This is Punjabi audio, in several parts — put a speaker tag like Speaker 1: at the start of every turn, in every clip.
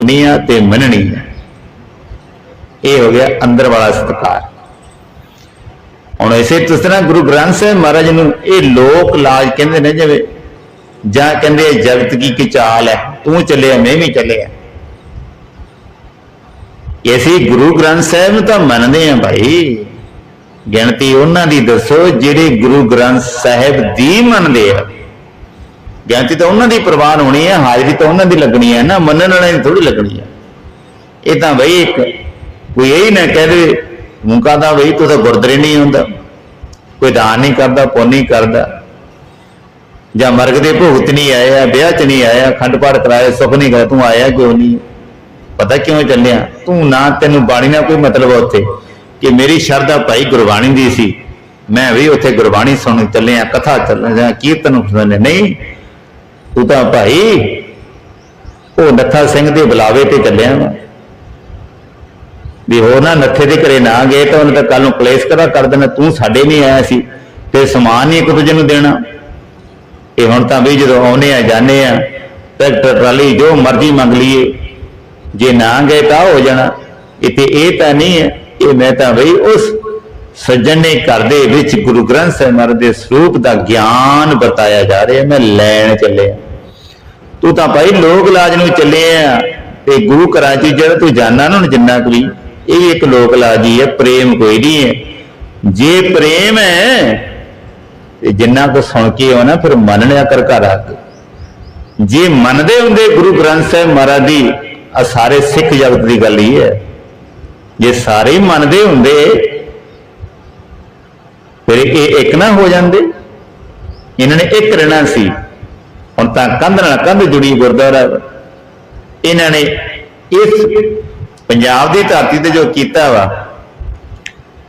Speaker 1: ਮੰਨਣੀ ਤੇ ਮੰਨਣੀ ਇਹ ਹੋ ਗਿਆ ਅੰਦਰ ਵਾਲਾ ਸਤਕਾਰ। ਹੁਣ ਇਸੇ ਤਰ੍ਹਾਂ ਗੁਰੂ ਗ੍ਰੰਥ ਸਾਹਿਬ ਮਹਾਰਾਜ ਨੂੰ ਇਹ ਲੋਕ ਲਾਜ ਕਹਿੰਦੇ ਨੇ ਜਿਵੇਂ, ਜਾਂ ਕਹਿੰਦੇ ਜਗਤ ਕੀ ਕੀ ਚਾਲ ਹੈ, ਤੂੰ ਚੱਲਿਆ, ਮੈਂ ਵੀ ਚੱਲਿਆ। ਇਹ ਅਸੀਂ ਗੁਰੂ ਗ੍ਰੰਥ ਸਾਹਿਬ ਨੂੰ ਤਾਂ ਮੰਨਦੇ ਆ ਭਾਈ। ਗਿਣਤੀ ਉਹਨਾਂ ਦੀ ਦੱਸੋ ਜਿਹੜੇ ਗੁਰੂ ਗ੍ਰੰਥ ਸਾਹਿਬ ਦੀ ਮੰਨਦੇ ਆ। ਗਿਣਤੀ ਤਾਂ ਉਹਨਾਂ ਦੀ ਪ੍ਰਵਾਨ ਹੋਣੀ ਹੈ, ਹਾਜ਼ਰੀ ਤਾਂ ਉਹਨਾਂ ਦੀ ਲੱਗਣੀ ਹੈ ਨਾ, ਮੰਨਣ ਵਾਲਿਆਂ ਦੀ ਥੋੜੀ ਲੱਗਣੀ ਹੈ। ਇਹ ਤਾਂ ਬਈ ਇੱਕ ਕੋਈ ਇਹ ਹੀ ਨਾ ਕਹਿ ਦੇ ਮੁਕਾ ਦਾ ਬਈ ਤੂੰ ਤਾਂ ਗੁਰਦਰੇ ਨਹੀਂ ਹੁੰਦਾ ਕੋਈ ਦਾਨ ਨਹੀਂ ਕਰਦਾ, ਪੁੰਨ ਨਹੀਂ ਕਰਦਾ, ਜਾਂ ਮਰਗ ਦੇ ਭੋਗਤ ਨਹੀਂ ਆਇਆ ਵਿਆਹ ਚ ਨਹੀਂ ਆਇਆ ਖੰਡ ਪਾਠ ਕਰਾਇਆ, ਸੁਖ ਨਹੀਂ ਗਿਆ ਤੂੰ ਆਇਆ ਕਿਉਂ ਨਹੀਂ? ਪਤਾ ਕਿਉਂ ਚੱਲਿਆ? ਤੂੰ ਨਾ ਤੈਨੂੰ ਬਾਣੀ ਨਾਲ ਕੋਈ ਮਤਲਬ ਆ ਉੱਥੇ, ਕਿ ਮੇਰੀ ਸ਼ਰਧਾ ਭਾਈ ਗੁਰਬਾਣੀ ਦੀ ਸੀ। ਮੈਂ ਵੀ ਉੱਥੇ ਗੁਰਬਾਣੀ ਸੁਣ ਚੱਲਿਆ ਕਥਾ ਚੱਲਿਆ ਕੀਰਤਨ ਸੁਣਨੇ ਨਹੀਂ ਤੂੰ ਤਾਂ ਭਾਈ ਉਹ ਨੱਥਾ ਸਿੰਘ ਦੇ ਬੁਲਾਵੇ ਤੇ ਚੱਲਿਆ ਵਾ। ਵੀ ਹੋਰ ਨਾ ਨੱਥੇ ਦੇ ਘਰੇ ਨਾ ਗਏ ਤਾਂ ਉਹਨੇ ਤਾਂ ਕੱਲ ਨੂੰ ਕਲੇਸ਼ ਕਰਾ ਕਰ ਦੇਣਾ, ਤੂੰ ਸਾਡੇ ਨਹੀਂ ਆਇਆ ਸੀ ਤੇ ਸਮਾਨ ਨਹੀਂ ਇੱਕ ਦੂਜੇ ਨੂੰ ਦੇਣਾ। ਇਹ ਹੁਣ ਤਾਂ ਵੀ ਜਦੋਂ ਆਉਨੇ ਆ ਜਾਣੇ ਆ, ਟਰੈਕਟਰ, ਟਰਾਲੀ, ਜੋ ਮਰਜ਼ੀ ਮੰਗ ਲਈਏ, ਜੇ ਨਾ ਗਏ ਤਾਂ ਹੋ ਜਾਣਾ। ਇੱਥੇ ਇਹ ਤਾਂ ਨਹੀਂ ਹੈ, ਇਹ ਮੈਂ ਤਾਂ ਬਈ ਉਸ ਸੱਜਣ ਨੇ ਘਰ ਦੇ ਵਿੱਚ ਗੁਰੂ ਗ੍ਰੰਥ ਸਾਹਿਬ ਮਹਾਰਾਜ ਦੇ ਸਰੂਪ ਦਾ ਗਿਆਨ ਬਤਾਇਆ ਜਾ ਰਿਹਾ, ਮੈਂ ਲੈਣ ਚੱਲਿਆ। ਤੂੰ ਤਾਂ ਭਾਈ ਲੋਕ ਲਾਜ ਨੂੰ ਚੱਲੇ ਆ। ਤੇ ਗੁਰੂ ਘਰਾਂ 'ਚ ਜਿਹੜਾ ਤੂੰ ਜਾਣਾ ਨਾ ਜਿੰਨਾ ਕੁ ਵੀ, ਇਹ ਵੀ ਇੱਕ ਲੋਕ ਲਾਜ ਹੀ ਹੈ ਪ੍ਰੇਮ ਕੋਈ ਨਹੀਂ ਹੈ। ਜੇ ਪ੍ਰੇਮ ਹੈ, ਤੇ ਜਿੰਨਾ ਕੁ ਸੁਣ ਕੇ ਆਉਣਾ ਫਿਰ ਮੰਨ ਕਰ ਘਰ ਆ ਕੇ ਜੇ ਮੰਨਦੇ ਹੁੰਦੇ ਗੁਰੂ ਗ੍ਰੰਥ ਸਾਹਿਬ ਮਹਾਰਾਜ ਦੀ ਆ ਸਾਰੇ ਸਿੱਖ ਜਗਤ ਦੀ ਗੱਲ ਹੀ ਹੈ। ਜੇ ਸਾਰੇ ਮੰਨਦੇ ਹੁੰਦੇ, ਫਿਰ ਇਹ ਇੱਕ ਨਾ ਹੋ ਜਾਂਦੇ। ਇਹਨਾਂ ਨੇ ਇੱਕ ਰਹਿਣਾ ਸੀ। ਹੁਣ ਤਾਂ ਕੰਧ ਨਾਲ ਕੰਧ ਜੁੜੀ ਗੁਰਦੁਆਰਾ ਇਹਨਾਂ ਨੇ ਇਸ ਪੰਜਾਬ ਦੀ ਧਰਤੀ ਤੇ ਜੋ ਕੀਤਾ ਵਾ,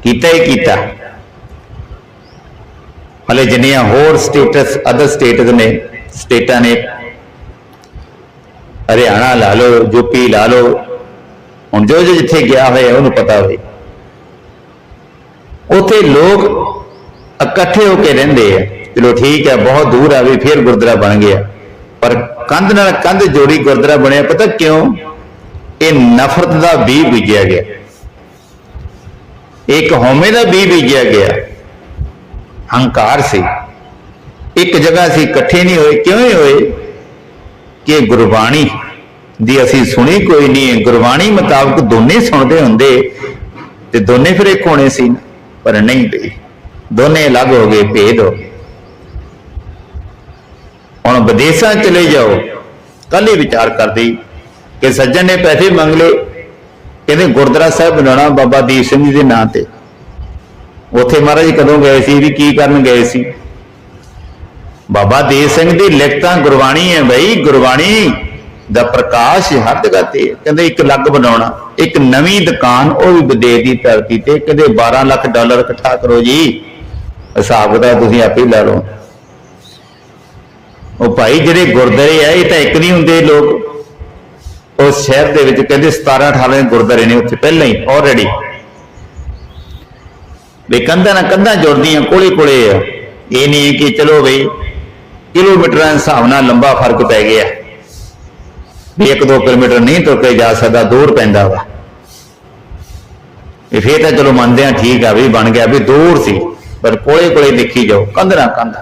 Speaker 1: ਕੀਤਾ ਹੀ ਕੀਤਾ। ਹਲੇ ਜਿੰਨੀਆਂ ਹੋਰ ਸਟੇਟਸ ਅਦਰ ਸਟੇਟਸ ਨੇ ਸਟੇਟਾਂ ਨੇ, ਹਰਿਆਣਾ ਲਾ ਲਓ ਯੂਪੀ ਲਾ ਲਓ, ਹੁਣ ਜੋ ਜੋ ਜਿੱਥੇ ਗਿਆ ਹੋਇਆ ਉਹਨੂੰ ਪਤਾ ਹੋਵੇ। ਉੱਥੇ ਲੋਕ ਇਕੱਠੇ ਹੋ ਕੇ ਰਹਿੰਦੇ ਆ। ਚਲੋ ਠੀਕ ਹੈ, ਬਹੁਤ ਦੂਰ ਆ ਵੀ ਫਿਰ ਗੁਰਦੁਆਰਾ ਬਣ ਗਿਆ। ਪਰ ਕੰਧ ਨਾਲ ਕੰਧ ਜੋੜੀ ਗੁਰਦੁਆਰਾ ਬਣਿਆ, ਪਤਾ ਕਿਉਂ? ਇਹ ਨਫ਼ਰਤ ਦਾ ਬੀਜ ਬੀਜਿਆ ਗਿਆ। ਇੱਕ ਹਉਮੈ ਦਾ ਬੀਜ ਬੀਜਿਆ ਗਿਆ। ਹੰਕਾਰ ਸੀ। ਇੱਕ ਜਗ੍ਹਾ ਸੀ ਇਕੱਠੇ ਨਹੀਂ ਹੋਏ। ਕਿਉਂ ਨਹੀਂ ਹੋਏ? ਕਿ ਗੁਰਬਾਣੀ ਦੀ ਅਸੀਂ ਸੁਣੀ ਕੋਈ ਨਹੀਂ ਗੁਰਬਾਣੀ ਮੁਤਾਬਕ ਦੋਨੇ ਸੁਣਦੇ ਹੁੰਦੇ ਤੇ ਦੋਨੇ ਫਿਰ ਇੱਕ ਹੋਣੇ ਸੀ ਪਰ ਨਹੀਂ ਬਈ। ਦੋਨੇ ਅਲੱਗ ਹੋ ਗਏ, ਭੇਦ ਹੋ ਗਏ। ਹੁਣ ਵਿਦੇਸ਼ਾਂ ਚਲੇ ਜਾਓ। ਕੱਲ ਹੀ ਵਿਚਾਰ ਕਰਦੀ ਕਿ ਸੱਜਣ ਨੇ ਪੈਸੇ ਮੰਗ ਲਏ। ਕਹਿੰਦੇ ਗੁਰਦੁਆਰਾ ਸਾਹਿਬ ਬਣਾਉਣਾ ਬਾਬਾ ਦੀਪ ਸਿੰਘ ਜੀ ਦੇ ਨਾਂ ਤੇ। ਉੱਥੇ ਮਹਾਰਾਜ ਕਦੋਂ ਗਏ ਸੀ ਵੀ ਕੀ ਕਰਨ ਗਏ ਸੀ? ਬਾਬਾ ਦੀਪ ਸਿੰਘ ਦੀ ਲਿਖਤਾਂ ਗੁਰਬਾਣੀ ਹੈ ਬਈ, ਗੁਰਬਾਣੀ ਦਾ ਪ੍ਰਕਾਸ਼ ਹਰ ਜਗ੍ਹਾ ਤੇ ਕਹਿੰਦੇ ਇੱਕ ਲੱਗ ਬਣਾਉਣਾ, ਇੱਕ ਨਵੀਂ ਦੁਕਾਨ ਉਹ ਵੀ ਵਿਦੇਸ਼ ਦੀ ਧਰਤੀ ਤੇ, ਕਹਿੰਦੇ 12 ਲੱਖ ਡਾਲਰ ਇਕੱਠਾ ਕਰੋ ਜੀ। ਹਿਸਾਬ ਦਾ ਤੁਸੀਂ ਆਪੇ ਹੀ ਲਾ ਲਓ। ਉਹ ਭਾਈ ਜਿਹੜੇ ਗੁਰਦੁਆਰੇ ਆ, ਇਹ ਤਾਂ ਇੱਕ ਨਹੀਂ ਹੁੰਦੇ ਲੋਕ। ਉਸ ਸ਼ਹਿਰ ਦੇ ਵਿੱਚ ਕਹਿੰਦੇ 17 18 ਗੁਰਦੁਆਰੇ ਨੇ ਉੱਥੇ ਪਹਿਲਾਂ ਹੀ ਆਲਰੇਡੀ ਵੀ ਕੰਧਾਂ ਨਾਲ ਕੰਧਾਂ ਜੁੜਦੀਆਂ, ਕੋਲੇ ਕੋਲੇ ਆ। ਇਹ ਨਹੀਂ ਕਿ ਚਲੋ ਬਈ, ਕਿਲੋਮੀਟਰਾਂ ਦੇ ਹਿਸਾਬ ਨਾਲ ਲੰਬਾ ਫ਼ਰਕ ਪੈ ਗਿਆ। ਵੀ 1-2 ਕਿਲੋਮੀਟਰ ਨਹੀਂ ਤੁਰ ਕੇ ਜਾ ਸਕਦਾ, ਦੂਰ ਪੈਂਦਾ ਵਾ। ਇਹ ਫੇਰ ਤਾਂ ਚਲੋ ਮੰਨਦੇ ਆ, ਠੀਕ ਆ, ਵੀ ਬਣ ਗਿਆ, ਵੀ ਦੂਰ ਸੀ। ਪਰ ਕੋਲੇ ਕੋਲੇ ਦੇਖੀ ਜਾਓ, ਕੰਧ ਨਾਲ ਕੰਧ।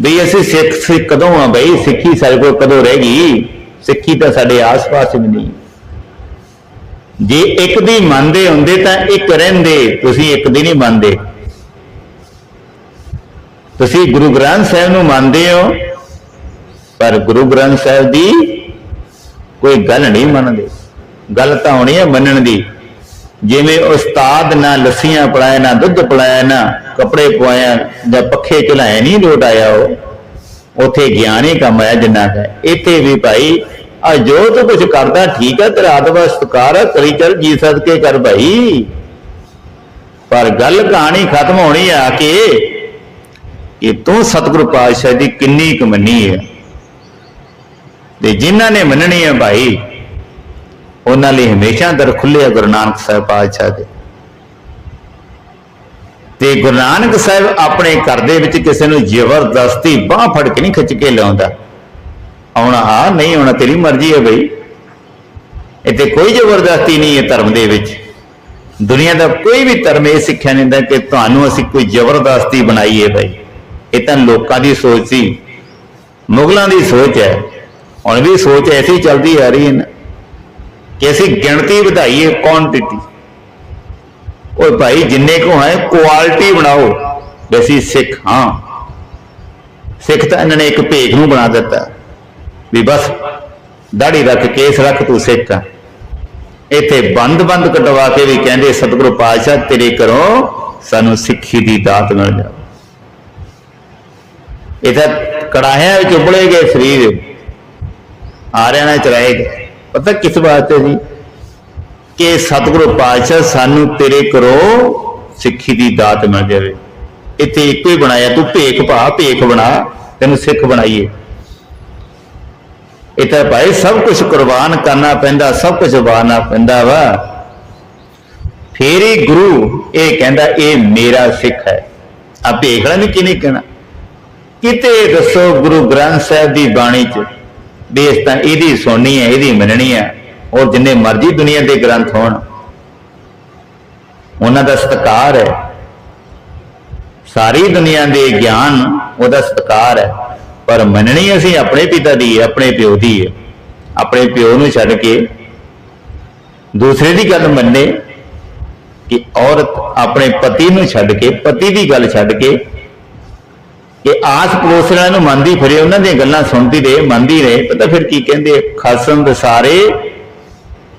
Speaker 1: ਬਈ ਅਸੀਂ ਸਿੱਖ ਸਿੱਖ ਕਦੋਂ ਆ ਬਈ? ਸਿੱਖੀ ਸਾਡੇ ਕੋਲ ਕਦੋਂ ਰਹਿ ਗਈ? ਸਿੱਖੀ ਤਾਂ ਸਾਡੇ ਆਸ-ਪਾਸ ਹੀ ਨਹੀਂ। ਜੇ ਇੱਕ ਦੀ ਮੰਨਦੇ ਹੁੰਦੇ ਤਾਂ ਇੱਕ ਰਹਿੰਦੇ, ਤੁਸੀਂ ਇੱਕ ਦੀ ਨਹੀਂ ਮੰਨਦੇ। ਤੁਸੀਂ ਗੁਰੂ ਗ੍ਰੰਥ ਸਾਹਿਬ ਨੂੰ ਮੰਨਦੇ ਹੋ, ਪਰ ਗੁਰੂ ਗ੍ਰੰਥ ਸਾਹਿਬ ਦੀ ਕੋਈ ਗੱਲ ਨਹੀਂ ਮੰਨਦੇ। ਗੱਲ ਤਾਂ ਹੋਣੀ ਹੈ ਮੰਨਣ ਦੀ। ਜਿਵੇਂ ਉਸਤਾਦ ਨਾ ਲੱਸੀਆਂ ਪੜਾਇਆ ਨਾ ਦੁੱਧ ਪੜਾਇਆ ਨਾ ਕੱਪੜੇ ਪਵਾਇਆ ਜਾਂ ਪੱਖੇ ਚਲਾਇਆ ਨਹੀਂ ਲੋਟ ਆਇਆ ਉਹ। ਉਥੇ ਗਿਆਨ ਹੀ ਕੰਮ ਆਇਆ ਜਿੰਨਾ ਹੈ। ਇੱਥੇ ਵੀ ਭਾਈ, ਆ ਜੋ ਤੂੰ ਕੁਝ ਕਰਦਾ ਠੀਕ ਹੈ ਤੇਰਾ ਆਦਵਾ ਸਤਕਾਰ ਕਰੀ ਚੱਲ ਜੀ ਸਦਕੇ ਕਰ ਭਾਈ। ਪਰ ਗੱਲ ਕਹਾਣੀ ਖਤਮ ਹੋਣੀ ਆ ਕੇ ਇਹ ਤੂੰ ਸਤਿਗੁਰੂ ਪਾਤਸ਼ਾਹ ਦੀ ਕਿੰਨੀ ਕੁ ਮੰਨੀ ਹੈ। ਤੇ ਜਿਨ੍ਹਾਂ ਨੇ ਮੰਨਣੀ ਹੈ ਭਾਈ ਉਹਨਾਂ ਲਈ ਹਮੇਸ਼ਾ ਦਰ ਖੁੱਲੇ ਗੁਰੂ ਨਾਨਕ ਸਾਹਿਬ ਪਾਤਸ਼ਾਹ ਦੇ। ਤੇ ਗੁਰੂ ਨਾਨਕ ਸਾਹਿਬ ਆਪਣੇ ਘਰ ਦੇ ਵਿੱਚ ਕਿਸੇ ਨੂੰ ਜ਼ਬਰਦਸਤੀ ਬਾਹ ਫੜ ਕੇ ਨਹੀਂ ਖਿੱਚ ਕੇ ਲਿਆਉਂਦਾ। ਆਉਣਾ ਆ, ਨਹੀਂ ਆਉਣਾ, ਤੇਰੀ ਮਰਜ਼ੀ ਹੈ ਬਈ। ਇੱਥੇ ਕੋਈ ਜ਼ਬਰਦਸਤੀ ਨਹੀਂ ਹੈ ਧਰਮ ਦੇ ਵਿੱਚ। ਦੁਨੀਆ ਦਾ ਕੋਈ ਵੀ ਧਰਮ ਇਹ ਸਿੱਖਿਆ ਨਹੀਂ ਦਿੰਦਾ ਕਿ ਤੁਹਾਨੂੰ ਅਸੀਂ ਕੋਈ ਜ਼ਬਰਦਸਤੀ ਬਣਾਈਏ ਭਾਈ ਇਹ ਤਾਂ ਲੋਕਾਂ ਦੀ ਸੋਚ ਸੀ। ਮੁਗਲਾਂ ਦੀ ਸੋਚ ਹੈ। ਹੁਣ ਵੀ ਸੋਚ ਐਸੀ ਚੱਲਦੀ ਆ ਰਹੀ ਹੈ ਨਾ। ਕਿ ਅਸੀਂ ਗਿਣਤੀ ਵਧਾਈਏ ਕੁਆਂਟੀਟੀ ਉਹ ਭਾਈ, ਜਿੰਨੇ ਕੋ ਹੈ ਕੁਆਲਿਟੀ ਬਣਾਓ। ਵੀ ਸਿੱਖ ਹਾਂ। ਸਿੱਖ ਤਾਂ ਇਹਨਾਂ ਨੇ ਇੱਕ ਭੇਖ ਨੂੰ ਬਣਾ ਦਿੱਤਾ। ਵੀ ਬਸ ਦਾੜੀ ਰੱਖ, ਕੇਸ ਰੱਖ, ਤੂੰ ਸਿੱਖ ਆ। ਇੱਥੇ ਬੰਦ-ਬੰਦ ਕਟਵਾ ਕੇ ਵੀ ਕਹਿੰਦੇ, ਸਤਿਗੁਰੂ ਪਾਤਸ਼ਾਹ, ਤੇਰੇ ਘਰੋਂ ਸਾਨੂੰ ਸਿੱਖੀ ਦੀ ਦਾਤ ਮਿਲ ਜਾਵੇ। ਇਹ ਤਾਂ ਕੜਾਹਿਆਂ ਵਿੱਚ ਉਬਲੇ ਗਏ ਸਰੀਰ। ਆਰਿਆਂ ਨਾਲ ਚਰਾਏ ਗਏ। ਪਤਾ ਕਿਸ ਵਾਸਤੇ ਜੀ? ਕਿ ਸਤਿਗੁਰੂ ਪਾਤਸ਼ਾਹ ਸਾਨੂੰ ਤੇਰੇ ਕਰੋ ਸਿੱਖੀ ਦੀ ਦਾਤ ਮਿਲ ਜਾਵੇ ਇੱਥੇ ਇੱਕੋ ਹੀ ਬਣਾਇਆ, ਤੂੰ ਭੇਖ ਭਾ ਭੇਖ ਬਣਾ, ਤੈਨੂੰ ਸਿੱਖ ਬਣਾਈਏ। ਇਹ ਤਾਂ ਭਾਈ ਸਭ ਕੁਝ ਕੁਰਬਾਨ ਕਰਨਾ ਪੈਂਦਾ, ਸਭ ਕੁਝ ਵਾਰਨਾ ਪੈਂਦਾ ਵਾ। ਫੇਰ ਹੀ ਗੁਰੂ ਇਹ ਕਹਿੰਦਾ, ਇਹ ਮੇਰਾ ਸਿੱਖ ਹੈ। ਆ ਭੇਖੜਾ ਨਹੀਂ ਕਿਨੇ ਕਹਿਣਾ? ਕਿਤੇ ਦੱਸੋ ਗੁਰੂ ਗ੍ਰੰਥ ਸਾਹਿਬ ਦੀ ਬਾਣੀ ਚ ਦੇਸ ਤਾਂ ਇਹਦੀ ਸੁਣਨੀ ਹੈ, ਇਹਦੀ ਮੰਨਣੀ ਹੈ ਔਰ ਜਿੰਨੇ ਮਰਜ਼ੀ ਦੁਨੀਆ ਦੇ ਗ੍ਰੰਥ ਹੋਣ। ਉਹਨਾਂ ਦਾ ਸਤਿਕਾਰ ਹੈ। ਸਾਰੀ ਦੁਨੀਆ ਦੇ ਗਿਆਨ ਉਹਦਾ ਸਤਿਕਾਰ ਹੈ। ਪਰ ਮੰਨਣੀ ਅਸੀਂ ਆਪਣੇ ਪਿਤਾ ਦੀ ਹੈ, ਆਪਣੇ ਪਿਓ ਦੀ ਹੈ। ਆਪਣੇ ਪਿਓ ਨੂੰ ਛੱਡ ਕੇ ਦੂਸਰੇ ਦੀ ਗੱਲ ਮੰਨੇ ਕਿ ਔਰਤ ਆਪਣੇ ਪਤੀ ਨੂੰ ਛੱਡ ਕੇ, ਪਤੀ ਦੀ ਗੱਲ ਛੱਡ ਕੇ ਕਿ ਆਸ ਪੜੋਸ ਵਾਲਿਆਂ ਨੂੰ ਮੰਨਦੀ ਫਿਰੇ, ਉਹਨਾਂ ਦੀਆਂ ਗੱਲਾਂ ਸੁਣਦੀ ਰਹੇ, ਮੰਨਦੀ ਰਹੇ, ਪਤਾ ਫਿਰ ਕੀ ਕਹਿੰਦੇ, ਖਸਮ ਦੇ ਸਾਰੇ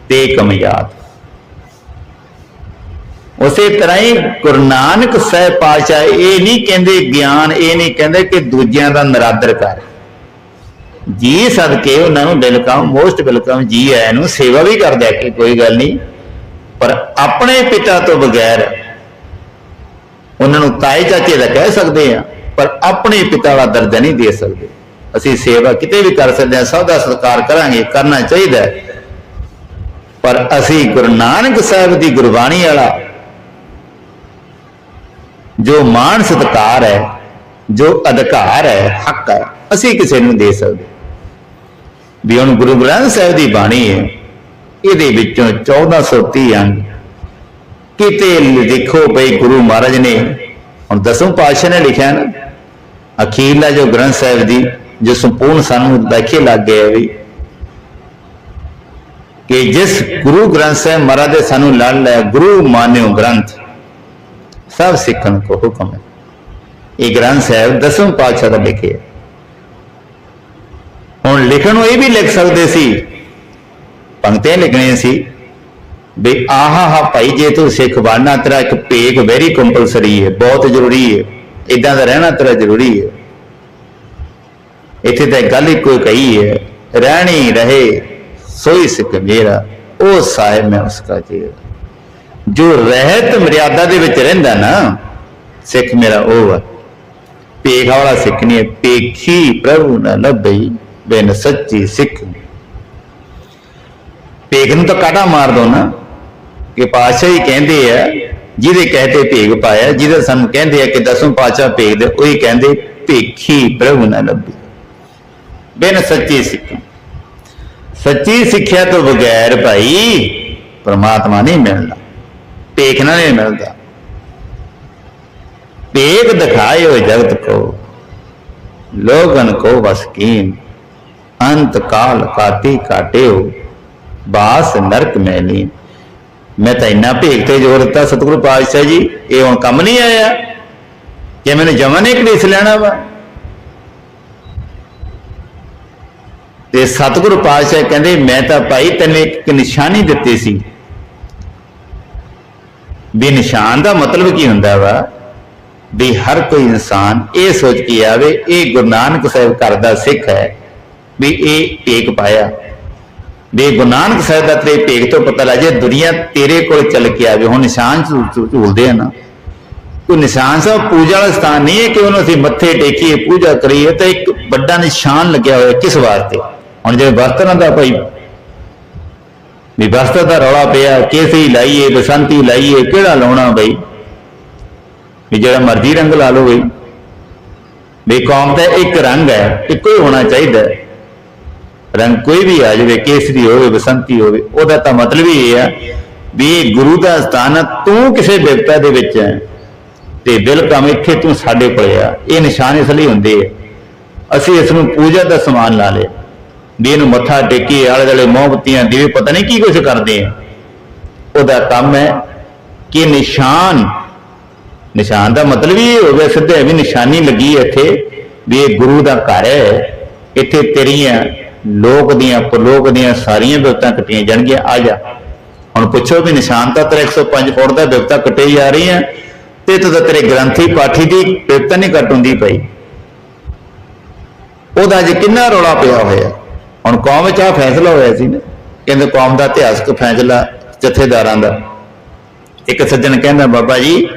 Speaker 1: ਤੇ ਕਮਯਾਦ ਉਸੇ ਤਰ੍ਹਾਂ ਹੀ ਗੁਰੂ ਨਾਨਕ ਸਾਹਿਬ ਪਾਤਸ਼ਾਹ ਇਹ ਨਹੀਂ ਕਹਿੰਦੇ ਗਿਆਨ, ਇਹ ਨਹੀਂ ਕਹਿੰਦੇ ਕਿ ਦੂਜਿਆਂ ਦਾ ਨਰਾਦਰ ਕਰ। ਜੀ ਸਦਕੇ ਉਹਨਾਂ ਨੂੰ ਵੈਲਕਮ ਮੋਸਟ ਵੈਲਕਮ ਜੀ ਆਇਆਂ ਨੂੰ ਸੇਵਾ ਵੀ ਕਰ ਕਿ ਕੋਈ ਗੱਲ ਨਹੀਂ, ਪਰ ਆਪਣੇ ਪਿਤਾ ਤੋਂ ਬਗੈਰ ਉਹਨਾਂ ਨੂੰ ਤਾਏ ਚਾਚੇ ਦਾ ਕਹਿ ਸਕਦੇ ਆ ਪਰ ਆਪਣੇ ਪਿਤਾ ਦਾ ਦਰਜਾ ਨਹੀਂ ਦੇ ਸਕਦੇ। ਅਸੀਂ ਸੇਵਾ ਕਿਤੇ ਵੀ ਕਰ ਸਕਦੇ ਹਾਂ, ਸਭ ਦਾ ਸਤਿਕਾਰ ਕਰਾਂਗੇ, ਕਰਨਾ ਚਾਹੀਦਾ ਪਰ ਅਸੀਂ ਗੁਰੂ ਨਾਨਕ ਸਾਹਿਬ ਦੀ ਗੁਰਬਾਣੀ ਵਾਲਾ, ਜੋ ਮਾਣ ਸਤਿਕਾਰ ਹੈ, ਜੋ ਅਧਿਕਾਰ ਹੈ, ਹੱਕ ਹੈ, ਅਸੀਂ ਕਿਸੇ ਨੂੰ ਦੇ ਸਕਦੇ ਵੀ ਹੁਣ ਗੁਰੂ ਗ੍ਰੰਥ ਸਾਹਿਬ ਦੀ ਬਾਣੀ ਹੈ, ਇਹਦੇ ਵਿੱਚੋਂ 1430 ਅੰਗ। ਕਿਤੇ ਲਿਖੋ ਬਈ ਗੁਰੂ ਮਹਾਰਾਜ ਨੇ, ਹੁਣ ਦਸੋਂ ਪਾਤਸ਼ਾਹ ਨੇ ਲਿਖਿਆ ਨਾ ਅਖੀਰਲਾ ਜੋ ਗ੍ਰੰਥ ਸਾਹਿਬ ਦੀ ਜੋ ਸੰਪੂਰਨ ਸਾਨੂੰ ਦਾਖੇ ਲੱਗ ਗਿਆ ਵੀ ਕਿ ਜਿਸ ਗੁਰੂ ਗ੍ਰੰਥ ਸਾਹਿਬ ਮਹਾਰਾਜ ਦੇ ਸਾਨੂੰ ਲੜ ਲਿਆ ਗੁਰੂ ਮਾਨਿਓ ਗ੍ਰੰਥ, ਸਭ ਸਿੱਖਣ ਕੋ ਹੁਕਮ ਹੈ। ਇਹ ਗ੍ਰੰਥ ਸਾਹਿਬ ਦਸਵੇਂ ਪਾਤਸ਼ਾਹ ਦਾ ਲਿਖਿਆ ਹੁਣ ਲਿਖਣ ਨੂੰ ਇਹ ਵੀ ਲਿਖ ਸਕਦੇ ਸੀ, ਪੰਕਤੀਆਂ ਲਿਖਣੀਆਂ ਸੀ ਵੀ ਆਹਾ ਹਾ ਭਾਈ ਜੇ ਤੂੰ ਸਿੱਖ ਬਣਨਾ ਤੇਰਾ ਇੱਕ ਭੇਖ ਵੈਰੀ ਕੰਪਲਸਰੀ ਹੈ, ਬਹੁਤ ਜ਼ਰੂਰੀ ਹੈ। ਇਦਾਂ ਦਾ ਰਹਿਣਾ ਤੇਰਾ ਜ਼ਰੂਰੀ ਹੈ। ਇੱਥੇ ਤਾਂ ਗੱਲ ਇੱਕੋ ਕਹੀ ਹੈ, ਰਹਿਣੀ ਰਹੇ, ਸੋਈ ਸਿੱਖ ਮੇਰਾ, ਉਹ ਸਾਹਿਬ ਮੈਂ ਉਸਕਾ ਜੀ ਜੋ ਰਹਿਤ ਮਰਿਆਦਾ ਦੇ ਵਿੱਚ ਰਹਿੰਦਾ ਨਾ, ਸਿੱਖ ਮੇਰਾ ਉਹ ਹੈ ਭੇਖ ਵਾਲਾ ਸਿੱਖ ਨਹੀਂ ਹੈ, ਭੇਖੀ ਪ੍ਰਭੂ ਨਾ ਲੱਭਈ, ਬਿਨ ਸੱਚੀ ਸਿੱਖ ਭੇਖ ਨੂੰ ਤਾਂ ਕਾਟਾ ਮਾਰ ਦੋ ਨਾ, ਕਿ ਪਾਤਸ਼ਾਹ ਹੀ ਕਹਿੰਦੇ ਆ ਜਿਹਦੇ ਕਹਤੇ ਭੇਗ ਪਾਇਆ, ਜਿਹਦਾ ਸਾਨੂੰ ਕਹਿੰਦੇ ਆ ਕਿ ਦਸੋਂ ਪਾਤਸ਼ਾਹ ਭੇਗ ਦੇ ਉਹੀ ਕਹਿੰਦੇ, ਭੇਖੀ ਪ੍ਰਭੂ ਨਾ ਲੱਭੀ। ਬਿਨ ਸੱਚੀ ਸਿੱਖ। ਸੱਚੀ ਸਿੱਖਿਆ ਤੋਂ ਬਗੈਰ ਭਾਈ ਪਰਮਾਤਮਾ ਨਹੀਂ ਮਿਲਦਾ। ਭੇਖ ਨਹੀਂ ਮਿਲਦਾ। ਭੇਖ ਦਿਖਾਇਓ ਜਗਤ ਕੋ। ਲੋਗਨ ਕੋ ਬਸ ਅੰਤ ਕਾਲ ਕਾਤੀ ਕਾਟਿਓ। ਬਾਸ ਨਰਕ ਮੈਲੀ ਮੈਂ ਤਾਂ ਇੰਨਾ ਭੇਖ ਤੇ ਜ਼ੋਰ ਦਿੱਤਾ, ਸਤਿਗੁਰੂ ਪਾਤਸ਼ਾਹ ਜੀ, ਇਹ ਹੁਣ ਕੰਮ ਨਹੀਂ ਆਇਆ। ਕਿ ਮੈਨੂੰ ਜਮਨ ਨੇ ਕਲੇਸ਼ ਲੈਣਾ ਵਾ। ਤੇ ਸਤਿਗੁਰੂ ਪਾਤਸ਼ਾਹ ਕਹਿੰਦੇ, ਮੈਂ ਤਾਂ ਭਾਈ ਤੈਨੂੰ ਇੱਕ ਨਿਸ਼ਾਨੀ ਦਿੱਤੀ ਸੀ। ਵੀ ਨਿਸ਼ਾਨ ਦਾ ਮਤਲਬ ਕੀ ਹੁੰਦਾ ਵਾ? ਵੀ ਹਰ ਕੋਈ ਇਨਸਾਨ ਇਹ ਸੋਚ ਕੇ ਆਵੇ, ਇਹ ਗੁਰੂ ਨਾਨਕ ਸਾਹਿਬ ਕਰਦਾ ਸਿੱਖ ਹੈ, ਵੀ ਇਹ ਟੇਕ ਪਾਇਆ। ਵੀ ਗੁਰੂ ਨਾਨਕ ਸਾਹਿਬ ਦਾ ਤੇਰੇ ਭੇਖ ਤੋਂ ਪਤਾ ਲੱਗ ਜੇ ਦੁਨੀਆ ਤੇਰੇ ਕੋਲ ਚੱਲ ਕੇ ਆਵੇ। ਹੁਣ ਨਿਸ਼ਾਨ ਝੂ- ਝੂਲਦੇ ਆ ਨਾ। ਕੋਈ ਨਿਸ਼ਾਨ ਸਾਹਿਬ ਪੂਜਾ ਵਾਲਾ ਸਥਾਨ ਨਹੀਂ ਹੈ ਕਿ ਉਹਨੂੰ ਅਸੀਂ ਮੱਥੇ ਟੇਕੀਏ, ਪੂਜਾ ਕਰੀਏ, ਤਾਂ ਇੱਕ ਵੱਡਾ ਨਿਸ਼ਾਨ ਲੱਗਿਆ ਹੋਇਆ ਕਿਸ ਵਾਸਤੇ ਹੁਣ ਜੇ ਵਸਤਰਾਂ ਦਾ ਭਾਈ, ਵੀ ਵਸਤਰ ਦਾ ਰੌਲਾ ਪਿਆ ਕਿਸੇ ਲਾਈਏ, ਬਸੰਤੀ ਲਾਈਏ, ਕਿਹੜਾ ਲਾਉਣਾ ਬਈ? ਵੀ ਜਿਹੜਾ ਮਰਜ਼ੀ ਰੰਗ ਲਾ ਲਓ ਬਈ। ਵੀ ਕੌਮ ਦਾ ਇੱਕ ਰੰਗ ਹੈ, ਇੱਕੋ ਹੀ ਹੋਣਾ ਚਾਹੀਦਾ। ਹੈ ਰੰਗ ਕੋਈ ਵੀ ਆ ਜਾਵੇ ਕੇਸਰੀ ਹੋਵੇ ਬਸੰਤੀ ਹੋਵੇ ਉਹਦਾ ਤਾਂ ਮਤਲਬ ਹੀ ਇਹ ਆ ਵੀ ਇਹ ਗੁਰੂ ਦਾ ਸਥਾਨ ਆ, ਤੂੰ ਕਿਸੇ ਬਿਪਤਾ ਦੇ ਵਿੱਚ ਹੈ ਤੇ ਬਿਲਕੁਲ ਇੱਥੇ ਤੂੰ ਸਾਡੇ ਕੋਲ ਆ। ਇਹ ਨਿਸ਼ਾਨ ਇਸ ਲਈ ਹੁੰਦੇ ਆ। ਅਸੀਂ ਇਸ ਨੂੰ ਪੂਜਾ ਦਾ ਸਮਾਨ ਲਾ ਲਿਆ। ਵੀ ਇਹਨੂੰ ਮੱਥਾ ਟੇਕੀ ਆਲੇ ਦੁਆਲੇ ਮੋਮਬਤੀਆਂ ਦੀਵੇ ਪਤਾ ਨਹੀਂ ਕੀ ਕੁਝ ਕਰਦੇ ਆ। ਉਹਦਾ ਕੰਮ ਹੈ ਕਿ ਨਿਸ਼ਾਨ ਨਿਸ਼ਾਨ ਦਾ ਮਤਲਬ ਹੀ ਇਹ ਹੋ ਗਿਆ ਸਿੱਧੇ ਵੀ ਨਿਸ਼ਾਨੀ ਲੱਗੀ ਹੈ ਇੱਥੇ ਵੀ ਇਹ ਗੁਰੂ ਦਾ ਘਰ ਹੈ। ਇੱਥੇ ਤੇਰੀਆਂ ਲੋਕ ਦੀਆਂ ਪਰਲੋਕ ਦੀਆਂ ਸਾਰੀਆਂ ਬਿਪਤਾਂ ਕੱਟੀਆਂ ਜਾਣਗੀਆਂ, ਆ ਜਾ। ਹੁਣ ਪੁੱਛੋ ਵੀ ਨਿਸ਼ਾਨ ਤਾਂ ਤੇਰੇ 105 ਫੁੱਟ ਦਾ ਬਿਪਤਾ ਕੱਟੇ ਜਾ ਰਹੀ ਹੈ ਤੇ ਤੂੰ ਤੇਰੇ ਗ੍ਰੰਥੀ ਪਾਠੀ ਦੀ ਬਿਪਤਾ ਨਹੀਂ ਕੱਟ ਹੁੰਦੀ ਪਈ। ਉਹਦਾ ਅੱਜ ਕਿੰਨਾ ਰੌਲਾ ਪਿਆ ਹੋਇਆ? ਹੁਣ ਕੌਮ ਵਿੱਚ ਆ ਫੈਸਲਾ ਹੋਇਆ ਸੀ ਨਾ। ਕਹਿੰਦੇ ਕੌਮ ਦਾ ਇਤਿਹਾਸਕ ਫੈਸਲਾ ਜਥੇਦਾਰਾਂ ਦਾ। ਇੱਕ ਸੱਜਣ ਕਹਿੰਦਾ, ਬਾਬਾ ਜੀ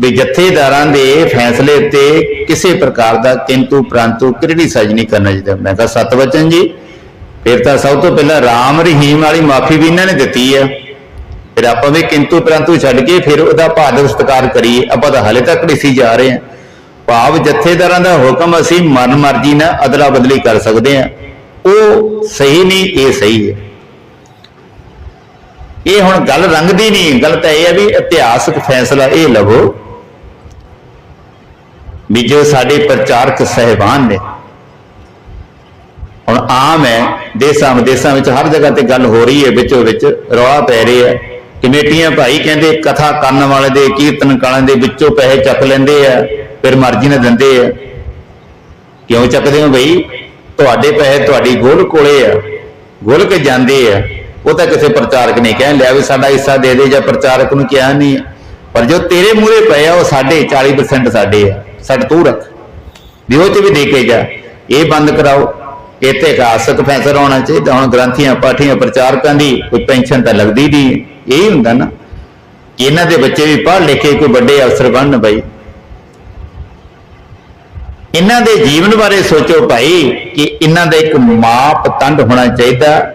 Speaker 1: ਵੀ ਜਥੇਦਾਰਾਂ ਦੇ ਫੈਸਲੇ ਤੇ ਕਿਸੇ ਪ੍ਰਕਾਰ ਦਾ ਕਿੰਤੂ ਪ੍ਰੰਤੂ ਕਿਹੜੀ ਸਜ ਨਹੀਂ ਕਰਨਾ ਚਾਹੀਦਾ। ਮੈਂ ਕਿਹਾ ਸਤਵਚਨ ਜੀ। ਫਿਰ ਤਾਂ ਸਭ ਤੋਂ ਪਹਿਲਾਂ ਰਾਮ ਰਹੀਮ ਵਾਲੀ ਮਾਫੀ ਵੀ ਇਹਨਾਂ ਨੇ ਦਿੱਤੀ ਆ। ਫਿਰ ਆਪਾਂ ਵੀ ਕਿੰਤੂ ਪ੍ਰੰਤੂ ਛੱਡ ਕੇ ਫਿਰ ਉਹਦਾ ਭਾਦਵ ਸਤਕਾਰ ਕਰੀਏ। ਆਪਾਂ ਤਾਂ ਹਲੇ ਤੱਕ ਢਿੱਸੀ ਜਾ ਰਹੇ ਹਾਂ। ਭਾਵ ਜਥੇਦਾਰਾਂ ਦਾ ਹੁਕਮ ਅਸੀਂ ਮਨ ਮਰਜ਼ੀ ਨਾਲ ਅਦਲਾ ਬਦਲੀ ਕਰ ਸਕਦੇ ਹਾਂ। ਉਹ ਸਹੀ ਨਹੀਂ, ਇਹ ਸਹੀ ਹੈ। ਇਹ ਹੁਣ ਗੱਲ ਰੰਗਦੀ ਨਹੀਂ, ਗੱਲ ਤਾਂ ਇਹ ਹੈ ਵੀ ਇਤਿਹਾਸਕ ਫੈਸਲਾ ਇਹ ਲਵੋ ਵੀ ਜੋ ਸਾਡੇ ਪ੍ਰਚਾਰਕ ਸਹਿਬਾਨ ਨੇ, ਹੁਣ ਆਮ ਹੈ, ਦੇਸਾਂ ਵਿਦੇਸਾਂ ਵਿੱਚ ਹਰ ਜਗ੍ਹਾ ਤੇ ਗੱਲ ਹੋ ਰਹੀ ਹੈ, ਵਿੱਚੋਂ ਵਿੱਚ ਰੌਲਾ ਪੈ ਰਿਹਾ ਹੈ, ਕਮੇਟੀਆਂ ਭਾਈ ਕਹਿੰਦੇ ਕਥਾ ਕਰਨ ਵਾਲੇ ਦੇ, ਕੀਰਤਨ ਕਰਨ ਦੇ ਵਿੱਚੋਂ ਪੈਸੇ ਚੱਕ ਲੈਂਦੇ ਆ, ਫਿਰ ਮਰਜ਼ੀ ਨਾਲ ਦਿੰਦੇ ਆ। ਕਿਉਂ ਚੱਕਦੇ ਹੋ ਬਈ? ਤੁਹਾਡੇ ਪੈਸੇ ਤੁਹਾਡੀ ਗੋਲ ਕੋਲੇ ਆ, ਗੋਲ ਕੇ ਜਾਂਦੇ ਆ। ਉਹ ਤਾਂ ਕਿਸੇ ਪ੍ਰਚਾਰਕ ਨੇ ਕਹਿ ਲਿਆ ਵੀ ਸਾਡਾ ਹਿੱਸਾ ਦੇ ਦੇ, ਜਾਂ ਪ੍ਰਚਾਰਕ ਨੂੰ ਕਿਹਾ ਨਹੀਂ ਹੈ। ਪਰ ਜੋ ਤੇਰੇ ਮੂਹਰੇ ਪਏ ਆ, ਉਹ ਸਾਡੇ 40% ਸਾਡੇ ਆ। ਸਾਡੇ ਤੂੰ ਰੱਖ। ਵੀ ਉਹ ਤੇ ਵੀ ਦੇ ਕੇ ਜਾ। ਇਹ ਬੰਦ ਕਰਾਓ। ਇਹ ਤੇ ਫੈਸਲਾ ਹੋਣਾ ਚਾਹੀਦਾ। ਹੁਣ ਗ੍ਰੰਥੀਆਂ, ਪਾਠੀਆਂ, ਪ੍ਰਚਾਰਕਾਂ ਦੀ ਕੋਈ ਪੈਨਸ਼ਨ ਤਾਂ ਲੱਗਦੀ ਨਹੀਂ ਇਹ ਹੀ ਹੁੰਦਾ ਨਾ। ਕਿ ਇਹਨਾਂ ਦੇ ਬੱਚੇ ਵੀ ਪੜ੍ਹ ਲਿਖ ਕੇ ਕੋਈ ਵੱਡੇ ਅਫਸਰ ਬਣਨ ਬਈ। ਇਹਨਾਂ ਦੇ ਜੀਵਨ ਬਾਰੇ ਸੋਚੋ ਭਾਈ, ਕਿ ਇਹਨਾਂ ਦਾ ਇੱਕ ਮਾਪਦੰਡ ਹੋਣਾ ਚਾਹੀਦਾ।